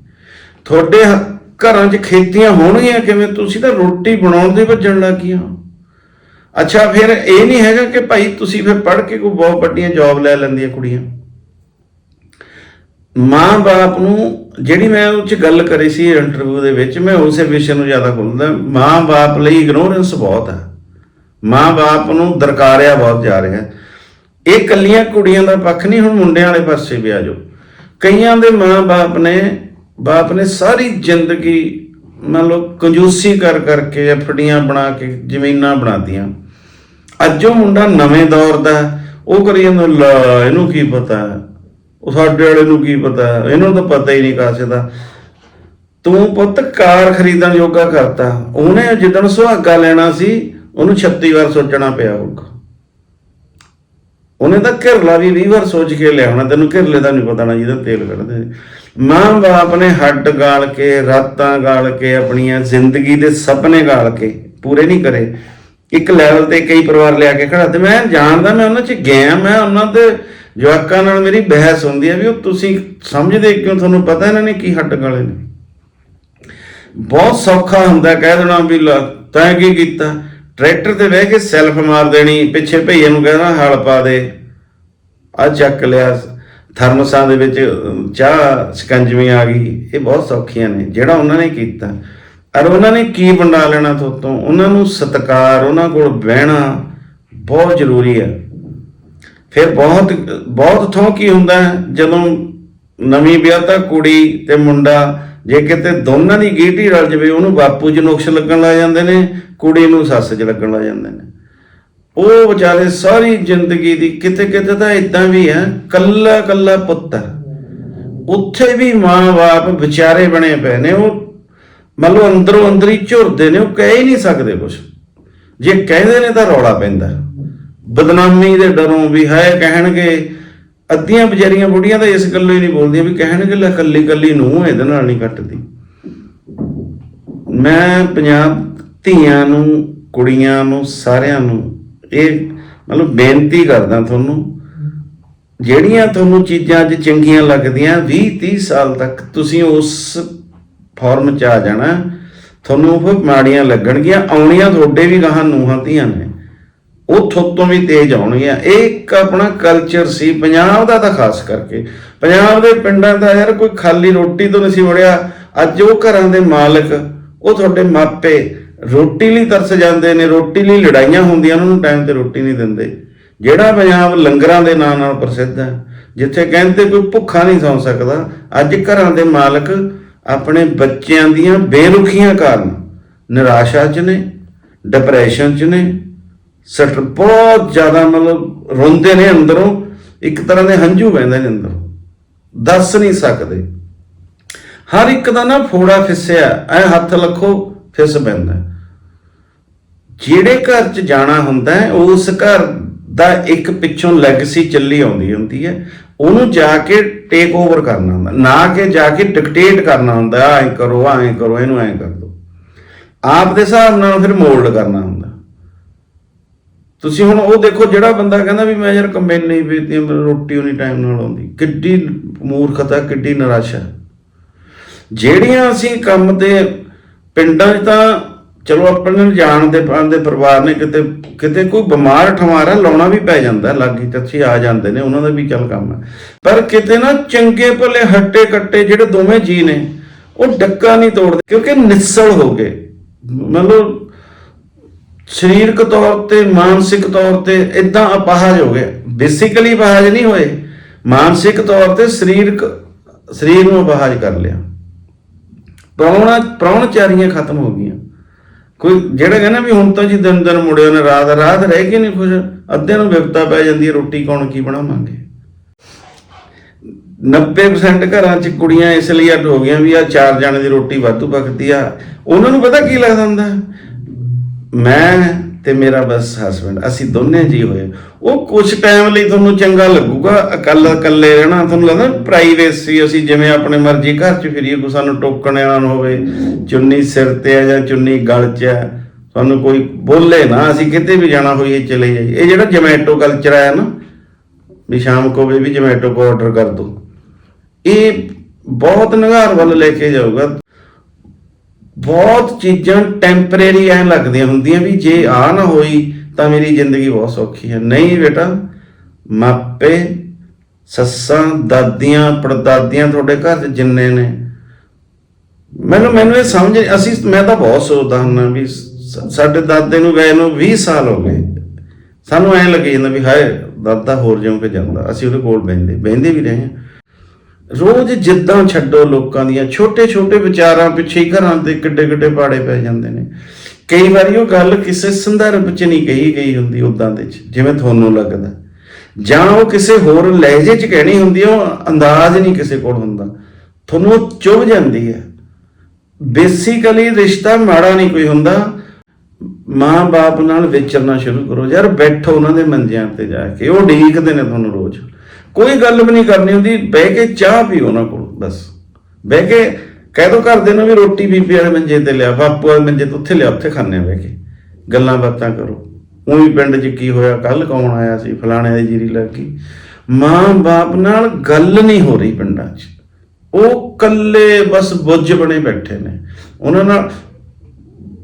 ਤੁਹਾਡੇ ਹ- ਘਰਾਂ 'ਚ ਖੇਤੀਆਂ ਹੋਣਗੀਆਂ ਕਿਵੇਂ? ਤੁਸੀਂ ਤਾਂ ਰੋਟੀ ਬਣਾਉਣ ਦੇ ਭੱਜਣ ਲੱਗੀਆਂ। ਅੱਛਾ, ਫਿਰ ਇਹ ਨਹੀਂ ਹੈਗਾ ਕਿ ਭਾਈ ਤੁਸੀਂ ਫਿਰ ਪੜ੍ਹ ਕੇ ਕੋਈ ਬਹੁਤ ਵੱਡੀਆਂ ਜੌਬ ਲੈ ਲੈਂਦੀਆਂ ਕੁੜੀਆਂ। ਮਾਂ-ਬਾਪ ਨੂੰ ਜਿਹੜੀ ਮੈਂ ਉਹ ਚ ਗੱਲ ਕਰੀ ਸੀ ਇੰਟਰਵਿਊ ਦੇ ਵਿੱਚ, ਮੈਂ ਉਸੇ ਵਿਸ਼ੇ ਨੂੰ ਜ਼ਿਆਦਾ ਖੋਲਦਾ ਮਾਂ-ਬਾਪ ਲਈ ਇਗਨੋਰੈਂਸ ਬਹੁਤ ਹੈ ਮਾਂ-ਬਾਪ ਨੂੰ ਦਰਕਾਰਿਆ ਬਹੁਤ ਜਾ ਰਿਹਾ ਇਹ ਕੱਲੀਆਂ ਕੁੜੀਆਂ ਦਾ ਪੱਖ ਨਹੀਂ, ਹੁਣ ਮੁੰਡਿਆਂ ਵਾਲੇ ਪਾਸੇ ਵੀ ਆ ਜਾਓ। ਕਈਆਂ ਦੇ ਮਾਂ-ਬਾਪ ਨੇ, ਬਾਪ ਨੇ ਸਾਰੀ ਜ਼ਿੰਦਗੀ ਮੰਨ ਲਓ ਕੰਜੂਸੀ ਕਰ ਕਰਕੇ ਐਫਡੀਆਂ ਬਣਾ ਕੇ ਜ਼ਮੀਨਾਂ ਬਣਾਤੀਆਂ। ਅੱਜ ਉਹ ਮੁੰਡਾ ਨਵੇਂ ਦੌਰ ਦਾ ਉਹ ਕਰੀ ਜਾਂਦਾ, ਲਾ, ਇਹਨੂੰ ਕੀ ਪਤਾ? ਹੈ? ਉਹ ਸਾਡੇ ਵਾਲੇ ਨੂੰ ਕੀ ਪਤਾ? ਹੈ? ਇਹਨੂੰ ਤਾਂ ਪਤਾ ਹੀ ਨਹੀਂ ਕਾਸੇ ਦਾ। ਤੂੰ ਪੁੱਤ ਕਾਰ ਖਰੀਦਣ ਯੋਗਾ ਕਰਤਾ। ਉਹਨੇ ਜਿੱਦਣ ਸੁਹਾਗਾ ਲੈਣਾ ਸੀ ਉਹਨੂੰ 36 ਵਾਰ ਸੋਚਣਾ ਪਿਆ ਹੋਊਗਾ। ਉਹਨੇ ਤਾਂ ਘਿਰਲਾ ਵੀ 20 ਵਾਰ ਸੋਚ ਕੇ ਲਿਆਉਣਾ ਤੈਨੂੰ ਘਿਰਲੇ ਦਾ ਨਹੀਂ ਪਤਾ ਨਾ ਜਿਹਦਾ ਤੇਲ ਕੱਢਦੇ ਮਾਂ ਬਾਪ ਨੇ ਹੱਡ ਗਾਲ ਕੇ, ਰਾਤਾਂ ਗਾਲ ਕੇ, ਆਪਣੀਆਂ ਜ਼ਿੰਦਗੀ ਦੇ ਸੁਪਨੇ ਗਾਲ ਕੇ ਪੂਰੇ ਨਹੀਂ ਕਰੇ। ਇੱਕ ਲੈਵਲ ਤੇ ਕਈ ਪਰਿਵਾਰ ਲਿਆ ਕੇ ਖੜਾ ਤੇ ਮੈਂ ਜਾਣਦਾ, ਮੈਂ ਉਹਨਾਂ 'ਚ ਗਿਆ, ਮੈਂ ਉਹਨਾਂ ਦੇ ਜਵਾਕਾਂ ਨਾਲ ਮੇਰੀ ਬਹਿਸ ਹੁੰਦੀ ਹੈ ਵੀ ਉਹ ਤੁਸੀਂ ਸਮਝਦੇ ਕਿਉਂ? ਤੁਹਾਨੂੰ ਪਤਾ ਇਹਨਾਂ ਨੇ ਕੀ ਹੱਡ ਗਾਲੇ ਨੇ? ਬਹੁਤ ਸੌਖਾ ਹੁੰਦਾ, ਕਹਿ ਦੇਣਾ ਵੀ ਲੈ, ਤੈਂ ਕੀ ਕੀਤਾ? ਟਰੈਕਟਰ ਤੇ ਬਹਿ ਕੇ ਸੈਲਫ ਮਾਰ ਦੇਣੀ, ਪਿੱਛੇ ਭਈਏ ਨੂੰ ਕਹਿਣਾ ਹਲ ਪਾ ਦੇ। ਆ ਚੱਕ ਲਿਆ, ਥਰਮਸਾਂ ਦੇ ਵਿੱਚ ਚਾਹ ਸਕੰਜਵੀ ਆ ਗਈ। ਇਹ ਬਹੁਤ ਸੌਖੀਆਂ ਨੇ, ਜਿਹੜਾ ਉਹਨਾਂ ਨੇ ਕੀਤਾ। ਅਰ ਉਹਨਾਂ ਨੇ ਕੀ ਬਣਾ ਲੈਣਾ ਤੋਂ ਉਹਨਾਂ ਨੂੰ ਸਤਕਾਰ, ਉਹਨਾਂ ਕੋਲ ਬਹਿਣਾ ਬਹੁਤ ਜ਼ਰੂਰੀ ਹੈ। ਫਿਰ ਬਹੁਤ ਬਹੁਤ ਥੋਂ ਕੀ ਹੁੰਦਾ ਜਦੋਂ ਨਵੀਂ ਵਿਆਹਤਾ ਕੁੜੀ ਤੇ ਮੁੰਡਾ, ਜੇ ਕਿਤੇ ਦੋਨਾਂ ਦੀ ਗੀਟੀ ਰਲ ਜਵੇ, ਉਹਨੂੰ ਬਾਪੂ ਜੀ ਨੁਕਸ ਲੱਗਣ ਲੱਗ ਜਾਂਦੇ ਨੇ ਕੁੜੀ ਨੂੰ ਸੱਸ 'ਚ ਲੱਗਣ ਲੱਗ ਜਾਂਦੇ ਨੇ। ਉਹ ਵਿਚਾਰੇ ਸਾਰੀ ਜ਼ਿੰਦਗੀ ਦੀ ਕਿਤੇ ਕਿਤੇ ਤਾਂ ਇਦਾਂ ਵੀ ਹੈ, ਕੱਲਾ ਕੱਲਾ ਪੁੱਤ ਹੈ। ਉੱਥੇ ਵੀ ਮਾਂ-ਬਾਪ ਵਿਚਾਰੇ ਬਣੇ ਪਏ ਨੇ, ਉਹ ਮੰਨ ਲਓ ਅੰਦਰੋਂ ਅੰਦਰ ਹੀ ਝੁਰਦੇ ਨੇ, ਉਹ ਕਹਿ ਹੀ ਨਹੀਂ ਸਕਦੇ ਕੁਝ ਜੇ ਕਹਿੰਦੇ ਨੇ ਤਾਂ ਰੌਲਾ ਪੈਂਦਾ ਬਦਨਾਮੀ ਦੇ ਡਰੋਂ ਵੀ ਹੈ, ਕਹਿਣਗੇ ਅੱਧੀਆਂ ਵਿਚਾਰੀਆਂ ਬੁੜੀਆਂ ਤਾਂ ਇਸ ਗੱਲੋਂ ਹੀ ਨਹੀਂ ਬੋਲਦੀਆਂ ਵੀ ਕਹਿਣਗੇ, ਲੈ ਕੱਲੀ ਕੱਲੀ ਨੂੰ ਇਹਦੇ ਨਾਲ ਨਹੀਂ ਕੱਟਦੀ। ਮੈਂ ਪੰਜਾਬ ਧੀਆਂ ਨੂੰ, ਕੁੜੀਆਂ ਨੂੰ, ਸਾਰਿਆਂ ਨੂੰ ਇਹ ਮਤਲਬ ਬੇਨਤੀ ਕਰਦਾ ਤੁਹਾਨੂੰ, ਜਿਹੜੀਆਂ ਤੁਹਾਨੂੰ ਚੀਜ਼ਾਂ ਅੱਜ ਚੰਗੀਆਂ ਲੱਗਦੀਆਂ 20 30 ਸਾਲ ਤੱਕ ਤੁਸੀਂ ਉਸ ਫਾਰਮ 'ਚ ਆ ਜਾਣਾ, ਤੁਹਾਨੂੰ ਉਹ ਮਾੜੀਆਂ ਲੱਗਣਗੀਆਂ, ਆਉਣੀਆਂ ਤੁਹਾਡੇ ਵੀ ਗਾਹਾਂ ਨੂੰਹਾਂ, ਧੀਆਂ ਨੇ। ਉਹ ਥੋਤੋਂ ਵੀ ਤੇਜ਼ ਆਉਣਗੀਆਂ। ਇਹ ਇੱਕ ਆਪਣਾ ਕਲਚਰ ਸੀ, ਪੰਜਾਬ ਦਾ ਤਾਂ ਖਾਸ ਕਰਕੇ। ਪੰਜਾਬ ਦੇ ਪਿੰਡਾਂ ਦਾ ਯਾਰ ਕੋਈ ਖਾਲੀ ਰੋਟੀ ਤੋਂ ਨਹੀਂ ਸੀ ਵੜਿਆ ਅੱਜ ਉਹ ਘਰਾਂ ਦੇ ਮਾਲਕ, ਉਹ ਤੁਹਾਡੇ ਮਾਪੇ ਰੋਟੀ ਲਈ ਤਰਸ ਜਾਂਦੇ ਨੇ, ਰੋਟੀ ਲਈ ਲੜਾਈਆਂ ਹੁੰਦੀਆਂ ਉਹਨਾਂ ਨੂੰ ਟਾਈਮ ਤੇ ਰੋਟੀ ਨਹੀਂ ਦਿੰਦੇ। ਜਿਹੜਾ ਪੰਜਾਬ ਲੰਗਰਾਂ ਦੇ ਨਾਂ ਨਾਲ ਪ੍ਰਸਿੱਧ ਹੈ, ਜਿੱਥੇ ਕਹਿੰਦੇ ਕੋਈ ਭੁੱਖਾ ਨਹੀਂ ਸੌਂ ਸਕਦਾ, ਅੱਜ ਘਰਾਂ ਦੇ ਮਾਲਕ ਆਪਣੇ ਬੱਚਿਆਂ ਦੀਆਂ ਬੇਰੁਖੀਆਂ ਕਾਰਨ ਨਿਰਾਸ਼ਾ 'ਚ ਨੇ ਡਿਪਰੈਸ਼ਨ 'ਚ ਨੇ, ਸਟ ਬਹੁਤ ਜ਼ਿਆਦਾ ਮਤਲਬ ਰੋਂਦੇ ਨੇ ਅੰਦਰੋਂ, ਇੱਕ ਤਰ੍ਹਾਂ ਦੇ ਹੰਝੂ ਵਹਿੰਦੇ ਨੇ ਅੰਦਰੋਂ, ਦੱਸ ਨਹੀਂ ਸਕਦੇ। ਹਰ ਇੱਕ ਦਾ ਨਾ ਫੋੜਾ ਫਿਸਿਆ, ਐ ਹੱਥ ਲੱਖੋ ਫਿਸ ਪੈਂਦਾ। ਜਿਹੜੇ ਘਰ 'ਚ ਜਾਣਾ ਹੁੰਦਾ ਹੈ ਉਸ ਘਰ ਦਾ ਇੱਕ ਪਿੱਛੋਂ ਲੈਗੇਸੀ ਚੱਲੀ ਆਉਂਦੀ ਹੁੰਦੀ ਹੈ। ਉਹਨੂੰ ਜਾ ਕੇ ਟੇਕ ਓਵਰ ਕਰਨਾ ਹੁੰਦਾ, ਨਾ ਕਿ ਜਾ ਕੇ ਡਿਕਟੇਟ ਕਰਨਾ ਹੁੰਦਾ ਐਂ ਕਰੋ ਐਂ ਕਰੋ, ਇਹਨੂੰ ਐਂ ਕਰ ਦਿਓ ਆਪ ਦੇ ਹਿਸਾਬ ਨਾਲ ਫਿਰ ਮੋਲਡ ਕਰਨਾ ਹੁੰਦਾ। ਤੁਸੀਂ ਹੁਣ ਉਹ ਦੇਖੋ, ਜਿਹੜਾ ਬੰਦਾ ਕਹਿੰਦਾ ਵੀ ਮੈਂ ਯਾਰ ਕੰਬਾਈਨ ਨਹੀਂ ਵੇਚਦੀ, ਮੈਨੂੰ ਰੋਟੀ ਉਹਨੀ ਟਾਈਮ ਨਾਲ ਆਉਂਦੀ। ਕਿੱਡੀ ਮੂਰਖਤਾ, ਕਿੱਡੀ ਨਿਰਾਸ਼ਾ। ਜਿਹੜੀਆਂ ਅਸੀਂ ਕੰਮ ਤੇ ਪਿੰਡਾਂ 'ਚ ਤਾਂ ਚਲੋ ਆਪਣੇ ਨੂੰ ਜਾਣਦੇ ਪਾਉਂਦੇ ਪਰਿਵਾਰ ਨੇ ਕਿਤੇ ਕਿਤੇ ਕੋਈ ਬਿਮਾਰ ਠਮਾਰਾ ਲਾਉਣਾ ਵੀ ਪੈ ਜਾਂਦਾ ਲਾਗੀ ਤੱਥੀ ਆ ਜਾਂਦੇ ਨੇ, ਉਹਨਾਂ ਦਾ ਵੀ ਚੱਲ ਕੰਮ ਹੈ। ਪਰ ਕਿਤੇ ਨਾ ਚੰਗੇ ਭਲੇ ਹੱਟੇ ਕੱਟੇ ਜਿਹੜੇ ਦੋਵੇਂ ਜੀ ਨੇ, ਉਹ ਡੱਕਾ ਨਹੀਂ ਤੋੜਦੇ, ਕਿਉਂਕਿ ਨਿਸਲ ਹੋ ਗਏ। ਮਤਲਬ ਸਰੀਰਕ ਤੌਰ ਤੇ, ਮਾਨਸਿਕ ਤੌਰ ਤੇ ਇਦਾਂ ਅਪਾਹਜ ਹੋ ਗਏ। ਬੇਸਿਕਲੀ ਅਪਾਹਜ ਨਹੀਂ ਹੋਏ, ਮਾਨਸਿਕ ਤੌਰ ਤੇ ਸਰੀਰਕ, ਸਰੀਰ ਨੂੰ ਅਪਾਹਜ ਕਰ ਲਿਆ। ਪ੍ਰਾਹੁਣਾ ਪ੍ਰਾਹੁਣਚਾਰੀਆਂ ਖਤਮ ਹੋ ਗਈਆਂ। ਕੋਈ ਜਿਹੜਾ ਕਹਿੰਦਾ ਵੀ ਹੁਣ ਤਾਂ ਜੀ ਦਿਨ ਦਿਨ ਮੁੜਿਓ ਨੇ, ਰਾਤ ਰਾਤ ਰਹਿ ਕੇ ਨਹੀਂ ਖੁਸ਼, ਅੱਧੇ ਨੂੰ ਵਿਪਤਾ ਪੈ ਜਾਂਦੀ ਹੈ, ਰੋਟੀ ਕੌਣ ਕੀ ਬਣਾਵਾਂਗੇ? 90% ਘਰਾਂ 'ਚ ਕੁੜੀਆਂ ਇਸ ਲਈ ਅੱਡ ਹੋ ਗਈਆਂ ਵੀ ਆ ਚਾਰ ਜਾਣੇ ਦੀ ਰੋਟੀ ਵਾਧੂ ਪੱਕਦੀ ਆ। ਉਹਨਾਂ ਨੂੰ ਪਤਾ ਕੀ ਲੱਗਦਾ ਹੁੰਦਾ? ਮੈਂ ਤੇ ਮੇਰਾ ਬਸ ਹਸਬੰਡ ਅਸੀਂ ਦੋਨੇ ਜੀ ਹੋਏ। ਉਹ ਕੁਝ ਟਾਈਮ ਲਈ ਤੁਹਾਨੂੰ ਚੰਗਾ ਲੱਗੂਗਾ, ਇਕੱਲਾ ਇਕੱਲੇ ਰਹਿਣਾ, ਤੁਹਾਨੂੰ ਲੱਗਦਾ ਪ੍ਰਾਈਵੇਸੀ ਅਸੀਂ ਜਿਵੇਂ ਆਪਣੇ ਮਰਜ਼ੀ ਘਰ 'ਚ ਫਿਰੀਏ, ਕੋਈ ਸਾਨੂੰ ਟੋਕਣ ਵਾਲਾ ਨਾ ਹੋਵੇ, ਚੁੰਨੀ ਸਿਰ ਤੇ ਆ ਜਾਂ ਚੁੰਨੀ ਗਲ 'ਚ ਆ ਸਾਨੂੰ ਕੋਈ ਬੋਲੇ ਨਾ, ਅਸੀਂ ਕਿਤੇ ਵੀ ਜਾਣਾ ਹੋਈਏ, ਚਲੇ ਜਾਈਏ। ਇਹ ਜਿਹੜਾ ਜਮੈਟੋ ਕਲਚਰ ਆਇਆ ਨਾ, ਵੀ ਸ਼ਾਮ ਕੋ ਵੀ ਜਮੈਟੋ ਕੋ ਆਰਡਰ ਕਰ ਦੋ। ਇਹ ਬਹੁਤ ਨਿਗਾਰ ਵੱਲ ਲੈ ਕੇ ਜਾਊਗਾ। ਬਹੁਤ ਚੀਜ਼ਾਂ ਟੈਂਪਰੇਰੀ ਐ ਲੱਗਦੀਆਂ ਹੁੰਦੀਆਂ ਵੀ ਜੇ ਆ ਨਾ ਹੋਈ ਤਾਂ ਮੇਰੀ ਜ਼ਿੰਦਗੀ ਬਹੁਤ ਸੌਖੀ ਹੈ। ਨਹੀਂ ਬੇਟਾ, ਮਾਪੇ, ਸੱਸਾਂ, ਦਾਦੀਆਂ, ਪੜਦਾਦੀਆਂ ਤੁਹਾਡੇ ਘਰ 'ਚ ਜਿੰਨੇ ਨੇ, ਮੈਨੂੰ ਮੈਨੂੰ ਇਹ ਸਮਝ ਅਸੀਂ ਮੈਂ ਤਾਂ ਬਹੁਤ ਸੋਚਦਾ ਹੁੰਦਾ ਵੀ ਸਾਡੇ ਦਾਦੇ ਨੂੰ ਗਏ ਨੂੰ 20 ਸਾਲ ਹੋ ਗਏ। ਸਾਨੂੰ ਐਂ ਲੱਗੀ ਜਾਂਦਾ ਵੀ ਹਾਏ, ਦਾਦਾ ਹੋਰ ਜਿਉਂ ਕੇ ਜਾਂਦਾ। ਅਸੀਂ ਉਹਦੇ ਕੋਲ ਬੈੰਦੇ ਬੈੰਦੇ ਵੀ ਰਹੇ ਹਾਂ। ਰੋਜ਼ ਜਿੱਦਾਂ ਛੱਡੋ ਲੋਕਾਂ ਦੀਆਂ ਛੋਟੇ ਛੋਟੇ ਵਿਚਾਰਾਂ ਪਿੱਛੇ ਘਰਾਂ ਤੇ ਕਿੱਡੇ ਕਿੱਡੇ ਪਾੜੇ ਪੈ ਜਾਂਦੇ ਨੇ। ਕਈ ਵਾਰੀ ਉਹ ਗੱਲ ਕਿਸੇ ਸੰਦਰਭ 'ਚ ਨਹੀਂ ਕਹੀ ਗਈ ਹੁੰਦੀ ਉਦਾਂ ਦੇ 'ਚ, ਜਿਵੇਂ ਤੁਹਾਨੂੰ ਲੱਗਦਾ। ਜਾਂ ਉਹ ਕਿਸੇ ਹੋਰ ਲਹਿਜੇ 'ਚ ਕਹਿਣੀ ਹੁੰਦੀ ਉਹ ਅੰਦਾਜ਼ ਨਹੀਂ ਕਿਸੇ ਕੋਲ ਹੁੰਦਾ। ਤੁਹਾਨੂੰ ਉਹ ਚੁਭ ਜਾਂਦੀ ਹੈ ਬੇਸਿਕਲੀ ਰਿਸ਼ਤਾ ਮਾੜਾ ਨਹੀਂ ਕੋਈ ਹੁੰਦਾ। ਮਾਂ-ਬਾਪ ਨਾਲ ਵਿਚਰਨਾ ਸ਼ੁਰੂ ਕਰੋ। ਯਾਰ ਬੈਠੋ ਉਹਨਾਂ ਦੇ ਮੰਜਿਆਂ ਤੇ ਜਾ ਕੇ, ਉਹ ਢੀਕਦੇ ਨੇ ਤੁਹਾਨੂੰ ਰੋਜ਼। ਕੋਈ ਗੱਲ ਵੀ ਨਹੀਂ ਕਰਨੀ ਹੁੰਦੀ, ਬਹਿ ਕੇ ਚਾਹ ਪੀਓ ਉਹਨਾਂ ਕੋਲ, ਬਸ। ਬਹਿ ਕੇ ਕਹਿ ਦੋ ਘਰ ਦੇ ਨੂੰ ਵੀ ਰੋਟੀ ਬੀਬੀ ਵਾਲੇ ਮੰਜੇ ਤੇ ਲਿਆ, ਬਾਪੂ ਵਾਲੇ ਮੰਜੇ ਤੇ ਉੱਥੇ ਲਿਆ, ਉੱਥੇ ਖਾਣੇ ਬਹਿ ਕੇ। ਗੱਲਾਂ ਬਾਤਾਂ ਕਰੋ। ਉਹੀ ਪਿੰਡ 'ਚ ਕੀ ਹੋਇਆ ਕੱਲ ਕੌਣ ਆਇਆ ਸੀ, ਫਲਾਣੇ ਦੀ ਜੀਰੀ ਲੱਗ ਗਈ। ਮਾਂ-ਬਾਪ ਨਾਲ ਗੱਲ ਨਹੀਂ ਹੋ ਰਹੀ ਪਿੰਡਾਂ 'ਚ। ਉਹ ਕੱਲੇ ਬਸ ਬੁੱਝ ਬਣੇ ਬੈਠੇ ਨੇ। ਉਹਨਾਂ ਨਾਲ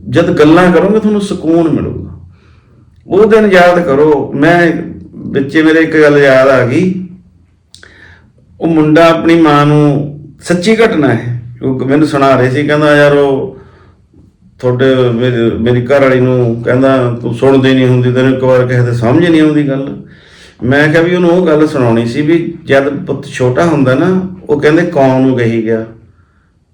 ਜਦ ਗੱਲਾਂ ਕਰੋਗੇ ਤੁਹਾਨੂੰ ਸਕੂਨ ਮਿਲੂਗਾ। ਉਹ ਦਿਨ ਯਾਦ ਕਰੋ, ਮੈਂ ਵਿੱਚੇ ਮੇਰੇ ਇੱਕ ਗੱਲ ਯਾਦ ਆ ਗਈ। ਉਹ ਮੁੰਡਾ ਆਪਣੀ ਮਾਂ ਨੂੰ ਸੱਚੀ ਘਟਨਾ ਹੈ। ਉਹ ਮੈਨੂੰ ਸੁਣਾ ਰਹੇ ਸੀ, ਕਹਿੰਦਾ ਯਾਰ ਉਹ ਤੁਹਾਡੇ ਮੇਰੀ ਘਰ ਵਾਲੀ ਨੂੰ ਕਹਿੰਦਾ ਤੂੰ ਸੁਣਦੀ ਨਹੀਂ ਹੁੰਦੀ, ਤੈਨੂੰ ਇੱਕ ਵਾਰ ਕਿਸੇ ਦੇ ਸਮਝ ਨਹੀਂ ਆਉਂਦੀ ਗੱਲ। ਮੈਂ ਕਿਹਾ ਵੀ ਉਹਨੂੰ ਉਹ ਗੱਲ ਸੁਣਾਉਣੀ ਸੀ ਵੀ ਜਦ ਪੁੱਤ ਛੋਟਾ ਹੁੰਦਾ ਨਾ, ਉਹ ਕਹਿੰਦੇ ਕੌਮ ਨੂੰ ਕਹੀ ਗਿਆ।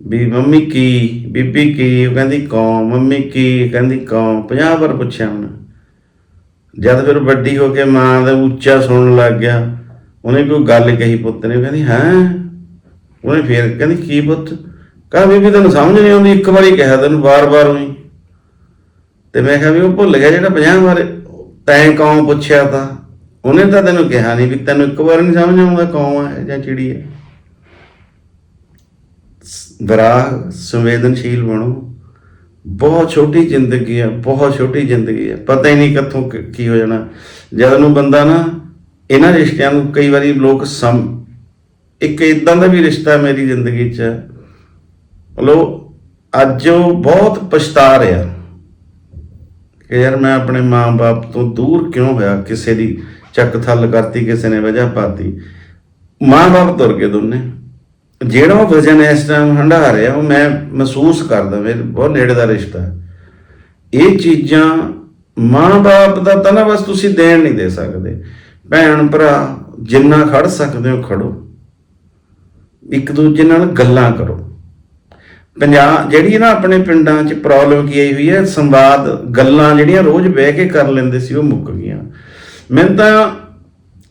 ਵੀ ਮੰਮੀ ਕੀ, ਬੀਬੀ ਕੀ? ਉਹ ਕਹਿੰਦੀ ਕੌਮ, ਮੰਮੀ ਕੀ? ਕਹਿੰਦੀ ਕੌਮ 50 ਵਾਰ ਪੁੱਛਿਆ ਉਹਨੇ। ਜਦ ਫਿਰ ਵੱਡੀ ਹੋ ਕੇ ਮਾਂ ਦਾ ਉੱਚਾ ਸੁਣਨ ਲੱਗ ਗਿਆ। ਉਹਨੇ ਕੋਈ ਗੱਲ ਕਹੀ ਪੁੱਤ ਨੇ ਕਹਿੰਦੀ, ਹੈ? ਉਹਨੇ ਫੇਰ ਕਹਿੰਦੀ, ਕੀ ਪੁੱਤ? ਕਹਾ ਬੀਬੀ, ਤੈਨੂੰ ਸਮਝ ਨਹੀਂ ਆਉਂਦੀ, ਇੱਕ ਵਾਰੀ ਕਿਹਾ ਤੈਨੂੰ, ਵਾਰ-ਵਾਰ ਹੋਈ ਤੇ ਮੈਂ ਕਿਹਾ, ਵੀ ਉਹ ਭੁੱਲ ਗਿਆ ਜਿਹੜਾ 50 ਵਾਰ ਤੈਂ ਕੌਣ ਪੁੱਛਿਆ ਤਾਂ? ਉਹਨੇ ਤਾਂ ਤੈਨੂੰ ਕਿਹਾ ਨਹੀਂ ਵੀ ਤੈਨੂੰ ਇੱਕ ਵਾਰ ਨਹੀਂ ਸਮਝ ਆਉਂਦਾ ਕੌਣ ਹੈ ਜਾਂ ਚਿੜੀ ਹੈ। ਵਿਰਾਗ ਸੰਵੇਦਨਸ਼ੀਲ ਬਣੋ। ਬਹੁਤ ਛੋਟੀ ਜ਼ਿੰਦਗੀ ਹੈ, ਬਹੁਤ ਛੋਟੀ ਜ਼ਿੰਦਗੀ ਹੈ। ਪਤਾ ਹੀ ਨਹੀਂ ਕਿੱਥੋਂ ਕੀ ਹੋ ਜਾਣਾ। ਜਦ ਨੂੰ ਬੰਦਾ ਨਾ ਇਹਨਾਂ ਰਿਸ਼ਤਿਆਂ ਨੂੰ ਕਈ ਵਾਰੀ ਲੋਕ ਸਮ, ਇੱਕ ਇਦਾਂ ਦਾ ਵੀ ਰਿਸ਼ਤਾ ਮੇਰੀ ਜ਼ਿੰਦਗੀ 'ਚ ਹੈ ਅੱਜ ਉਹ ਬਹੁਤ ਪਛਤਾ ਰਿਹਾ। ਕਿ ਯਾਰ ਮੈਂ ਆਪਣੇ ਮਾਂ-ਬਾਪ ਤੋਂ ਦੂਰ ਕਿਉਂ ਹੋਇਆ? ਕਿਸੇ ਦੀ ਚੱਕ ਥੱਲ ਕਰਤੀ, ਕਿਸੇ ਨੇ ਵਜ੍ਹਾ ਪਾਤੀ। ਮਾਂ-ਬਾਪ ਤੁਰ ਗਏ ਦੋਨੇ। ਜਿਹੜਾ ਉਹ ਵਜਨ ਇਸ ਟਾਈਮ ਹੰਢਾ ਰਿਹਾ ਉਹ ਮੈਂ ਮਹਿਸੂਸ ਕਰਦਾ, ਮੇਰੇ ਬਹੁਤ ਨੇੜੇ ਦਾ ਰਿਸ਼ਤਾ ਇਹ ਚੀਜ਼ਾਂ ਮਾਂ-ਬਾਪ ਦਾ ਤਾਂ ਨਾ ਬਸ ਤੁਸੀਂ ਦੇਣ ਨਹੀਂ ਦੇ ਸਕਦੇ। ਭੈਣ ਭਰਾ, ਜਿੰਨਾ ਖੜ ਸਕਦੇ ਹੋ ਖੜੋ। ਇੱਕ ਦੂਜੇ ਨਾਲ ਗੱਲਾਂ ਕਰੋ। ਪੰਜਾਬ ਜਿਹੜੀ ਨਾ ਆਪਣੇ ਪਿੰਡਾਂ 'ਚ ਪ੍ਰੋਬਲਮ ਕੀ ਆਈ ਹੋਈ ਹੈ, ਸੰਵਾਦ, ਗੱਲਾਂ ਜਿਹੜੀਆਂ ਰੋਜ਼ ਬਹਿ ਕੇ ਕਰ ਲੈਂਦੇ ਸੀ, ਉਹ ਮੁੱਕ ਗਈਆਂ। ਮੈਨੂੰ ਤਾਂ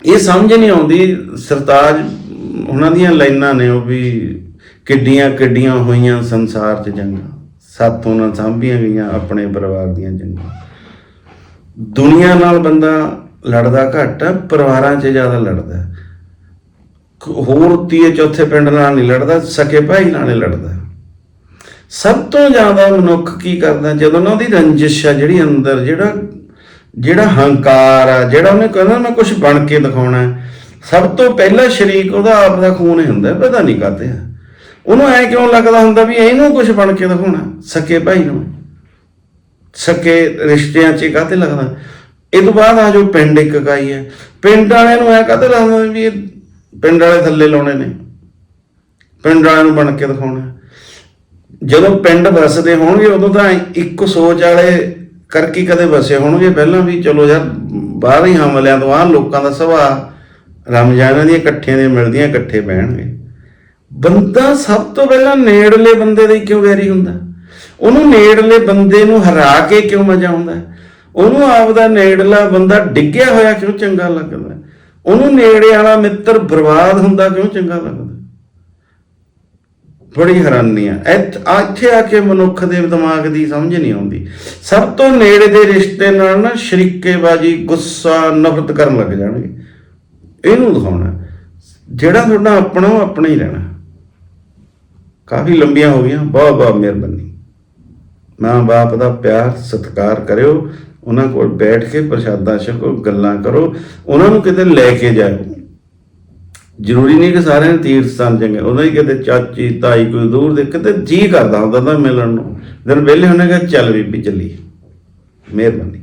ਇਹ ਸਮਝ ਨਹੀਂ ਆਉਂਦੀ, ਸਰਤਾਜ, ਉਹਨਾਂ ਦੀਆਂ ਲਾਈਨਾਂ ਨੇ ਉਹ ਵੀ, ਕਿੱਡੀਆਂ ਕਿੱਡੀਆਂ ਹੋਈਆਂ ਸੰਸਾਰ 'ਚ ਜੰਗਾਂ। ਸਾਥੋਂ ਨਾ ਸਾਂਭੀਆਂ ਗਈਆਂ ਆਪਣੇ ਪਰਿਵਾਰ ਦੀਆਂ ਜੰਗਾਂ। ਦੁਨੀਆ ਨਾਲ ਬੰਦਾ ਲੜਦਾ ਘੱਟ ਹੈ, ਪਰਿਵਾਰਾਂ 'ਚ ਜ਼ਿਆਦਾ ਲੜਦਾ ਹੈ। ਹੋਰ ਤੀਏ ਚੌਥੇ ਪਿੰਡ ਨਾਲ ਨਹੀਂ ਲੜਦਾ, ਸਕੇ ਭਾਈ ਨਾਲ ਹੀ ਲੜਦਾ। ਸਭ ਤੋਂ ਜ਼ਿਆਦਾ ਮਨੁੱਖ ਕੀ ਕਰਦਾ, ਜਦੋਂ ਨਾ ਉਹਦੀ ਰੰਜਿਸ਼ ਆ ਜਿਹੜੀ ਅੰਦਰ, ਜਿਹੜਾ ਜਿਹੜਾ ਹੰਕਾਰ ਆ, ਜਿਹੜਾ ਉਹਨੇ ਕਹਿੰਦਾ ਮੈਂ ਕੁਝ ਬਣ ਕੇ ਦਿਖਾਉਣਾ ਸਭ ਤੋਂ ਪਹਿਲਾ ਸ਼ਰੀਕ ਉਹਦਾ ਆਪ ਦਾ ਖੂਨ ਹੀ ਹੁੰਦਾ ਪਤਾ ਨਹੀਂ ਕਰਦੇ ਆ। ਉਹਨੂੰ ਐ ਕਿਉਂ ਲੱਗਦਾ ਹੁੰਦਾ ਵੀ ਇਹਨੂੰ ਕੁਝ ਬਣ ਕੇ ਦਿਖਾਉਣਾ ਸਕੇ ਭਾਈ ਨੂੰ। ਸਕੇ ਰਿਸ਼ਤਿਆਂ 'ਚ ਕਾਤੇ ਲੱਗਦਾ? ਇਹ ਤੋਂ ਬਾਅਦ ਆ ਜੋ ਪਿੰਡ ਇੱਕ ਇਕਾਈ ਹੈ। ਪਿੰਡ ਵਾਲਿਆਂ ਨੂੰ ਐ ਕਾਤੇ ਲੱਗਦਾ ਵੀ ਇਹ ਪਿੰਡ ਵਾਲੇ ਥੱਲੇ ਲਾਉਣੇ ਨੇ? ਪਿੰਡ ਵਾਲਿਆਂ ਨੂੰ ਬਣ ਕੇ ਦਿਖਾਉਣਾ। ਜਦੋਂ ਪਿੰਡ ਵਸਦੇ ਹੋਣਗੇ, ਉਦੋਂ ਤਾਂ ਇੱਕ ਸੋਚ ਵਾਲੇ ਕਰਕੇ ਕਦੇ ਵਸੇ ਹੋਣਗੇ? ਪਹਿਲਾਂ ਵੀ ਚਲੋ ਯਾਰ, ਬਾਹਰ ਹੀ ਹਮਲਿਆਂ ਤੋਂ ਆ ਲੋਕਾਂ ਦਾ ਸੁਭਾਅ ਰਮਜ਼ਾਨਾਂ ਦੀਆਂ ਇਕੱਠੀਆਂ ਦੀਆਂ ਮਿਲਦੀਆਂ, ਇਕੱਠੇ ਬਹਿਣਗੇ। ਬੰਦਾ ਸਭ ਤੋਂ ਪਹਿਲਾਂ ਨੇੜਲੇ ਬੰਦੇ ਦੇ ਕਿਉਂ ਵੈਰੀ ਹੁੰਦਾ? ਉਹਨੂੰ ਨੇੜਲੇ ਬੰਦੇ ਨੂੰ ਹਰਾ ਕੇ ਕਿਉਂ ਮਜ਼ਾ ਆਉਂਦਾ? ਉਹਨੂੰ ਆਪਦਾ ਨੇੜਲਾ ਬੰਦਾ ਡਿੱਗਿਆ ਹੋਇਆ ਕਿਉਂ ਚੰਗਾ ਲੱਗਦਾ? ਉਹਨੂੰ ਨੇੜੇ ਵਾਲਾ ਮਿੱਤਰ ਬਰਬਾਦ ਹੁੰਦਾ ਕਿਉਂ ਚੰਗਾ ਲੱਗਦਾ? ਬੜੀ ਹੈਰਾਨੀ ਆ। ਇੱਥੇ ਆ ਕੇ ਮਨੁੱਖ ਦੇ ਦਿਮਾਗ ਦੀ ਸਮਝ ਨਹੀਂ ਆਉਂਦੀ। ਸਭ ਤੋਂ ਨੇੜੇ ਦੇ ਰਿਸ਼ਤੇ ਨਾਲ ਨਾ ਸ਼ਰੀਕੇਬਾਜੀ, ਗੁੱਸਾ, ਨਫ਼ਰਤ ਕਰਨ ਲੱਗ ਜਾਣਗੇ। ਇਹਨੂੰ ਦਿਖਾਉਣਾ। ਜਿਹੜਾ ਤੁਹਾਡਾ ਆਪਣਾ, ਉਹ ਆਪਣਾ ਹੀ ਰਹਿਣਾ। ਕਾਫੀ ਲੰਬੀਆਂ ਹੋ ਗਈਆਂ। ਬਹੁਤ ਬਹੁਤ ਮਿਹਰਬਾਨੀ। ਮਾਂ ਬਾਪ ਦਾ ਪਿਆਰ, ਸਤਿਕਾਰ ਕਰਿਓ। ਉਹਨਾਂ ਕੋਲ ਬੈਠ ਕੇ ਪ੍ਰਸ਼ਾਦਾ ਛਕੋ, ਗੱਲਾਂ ਕਰੋ, ਉਹਨਾਂ ਨੂੰ ਕਿਤੇ ਲੈ ਕੇ ਜਾਓ ਜ਼ਰੂਰੀ ਨਹੀਂ ਕਿ ਸਾਰਿਆਂ ਨੇ ਤੀਰਥ ਸਥਾਨ ਚੰਗੇ, ਉਹਨਾਂ ਹੀ ਕਿਤੇ ਚਾਚੀ, ਤਾਈ ਕੋਈ ਦੂਰ ਦੇ, ਕਿਤੇ ਜੀ ਕਰਦਾ ਹੁੰਦਾ ਤਾਂ ਮਿਲਣ ਨੂੰ। ਦਿਨ ਵਿਹਲੇ ਹੋਣੇ ਕਿ ਚੱਲ ਬੀਬੀ ਚੱਲੀ ਮਿਹਰਬਾਨੀ।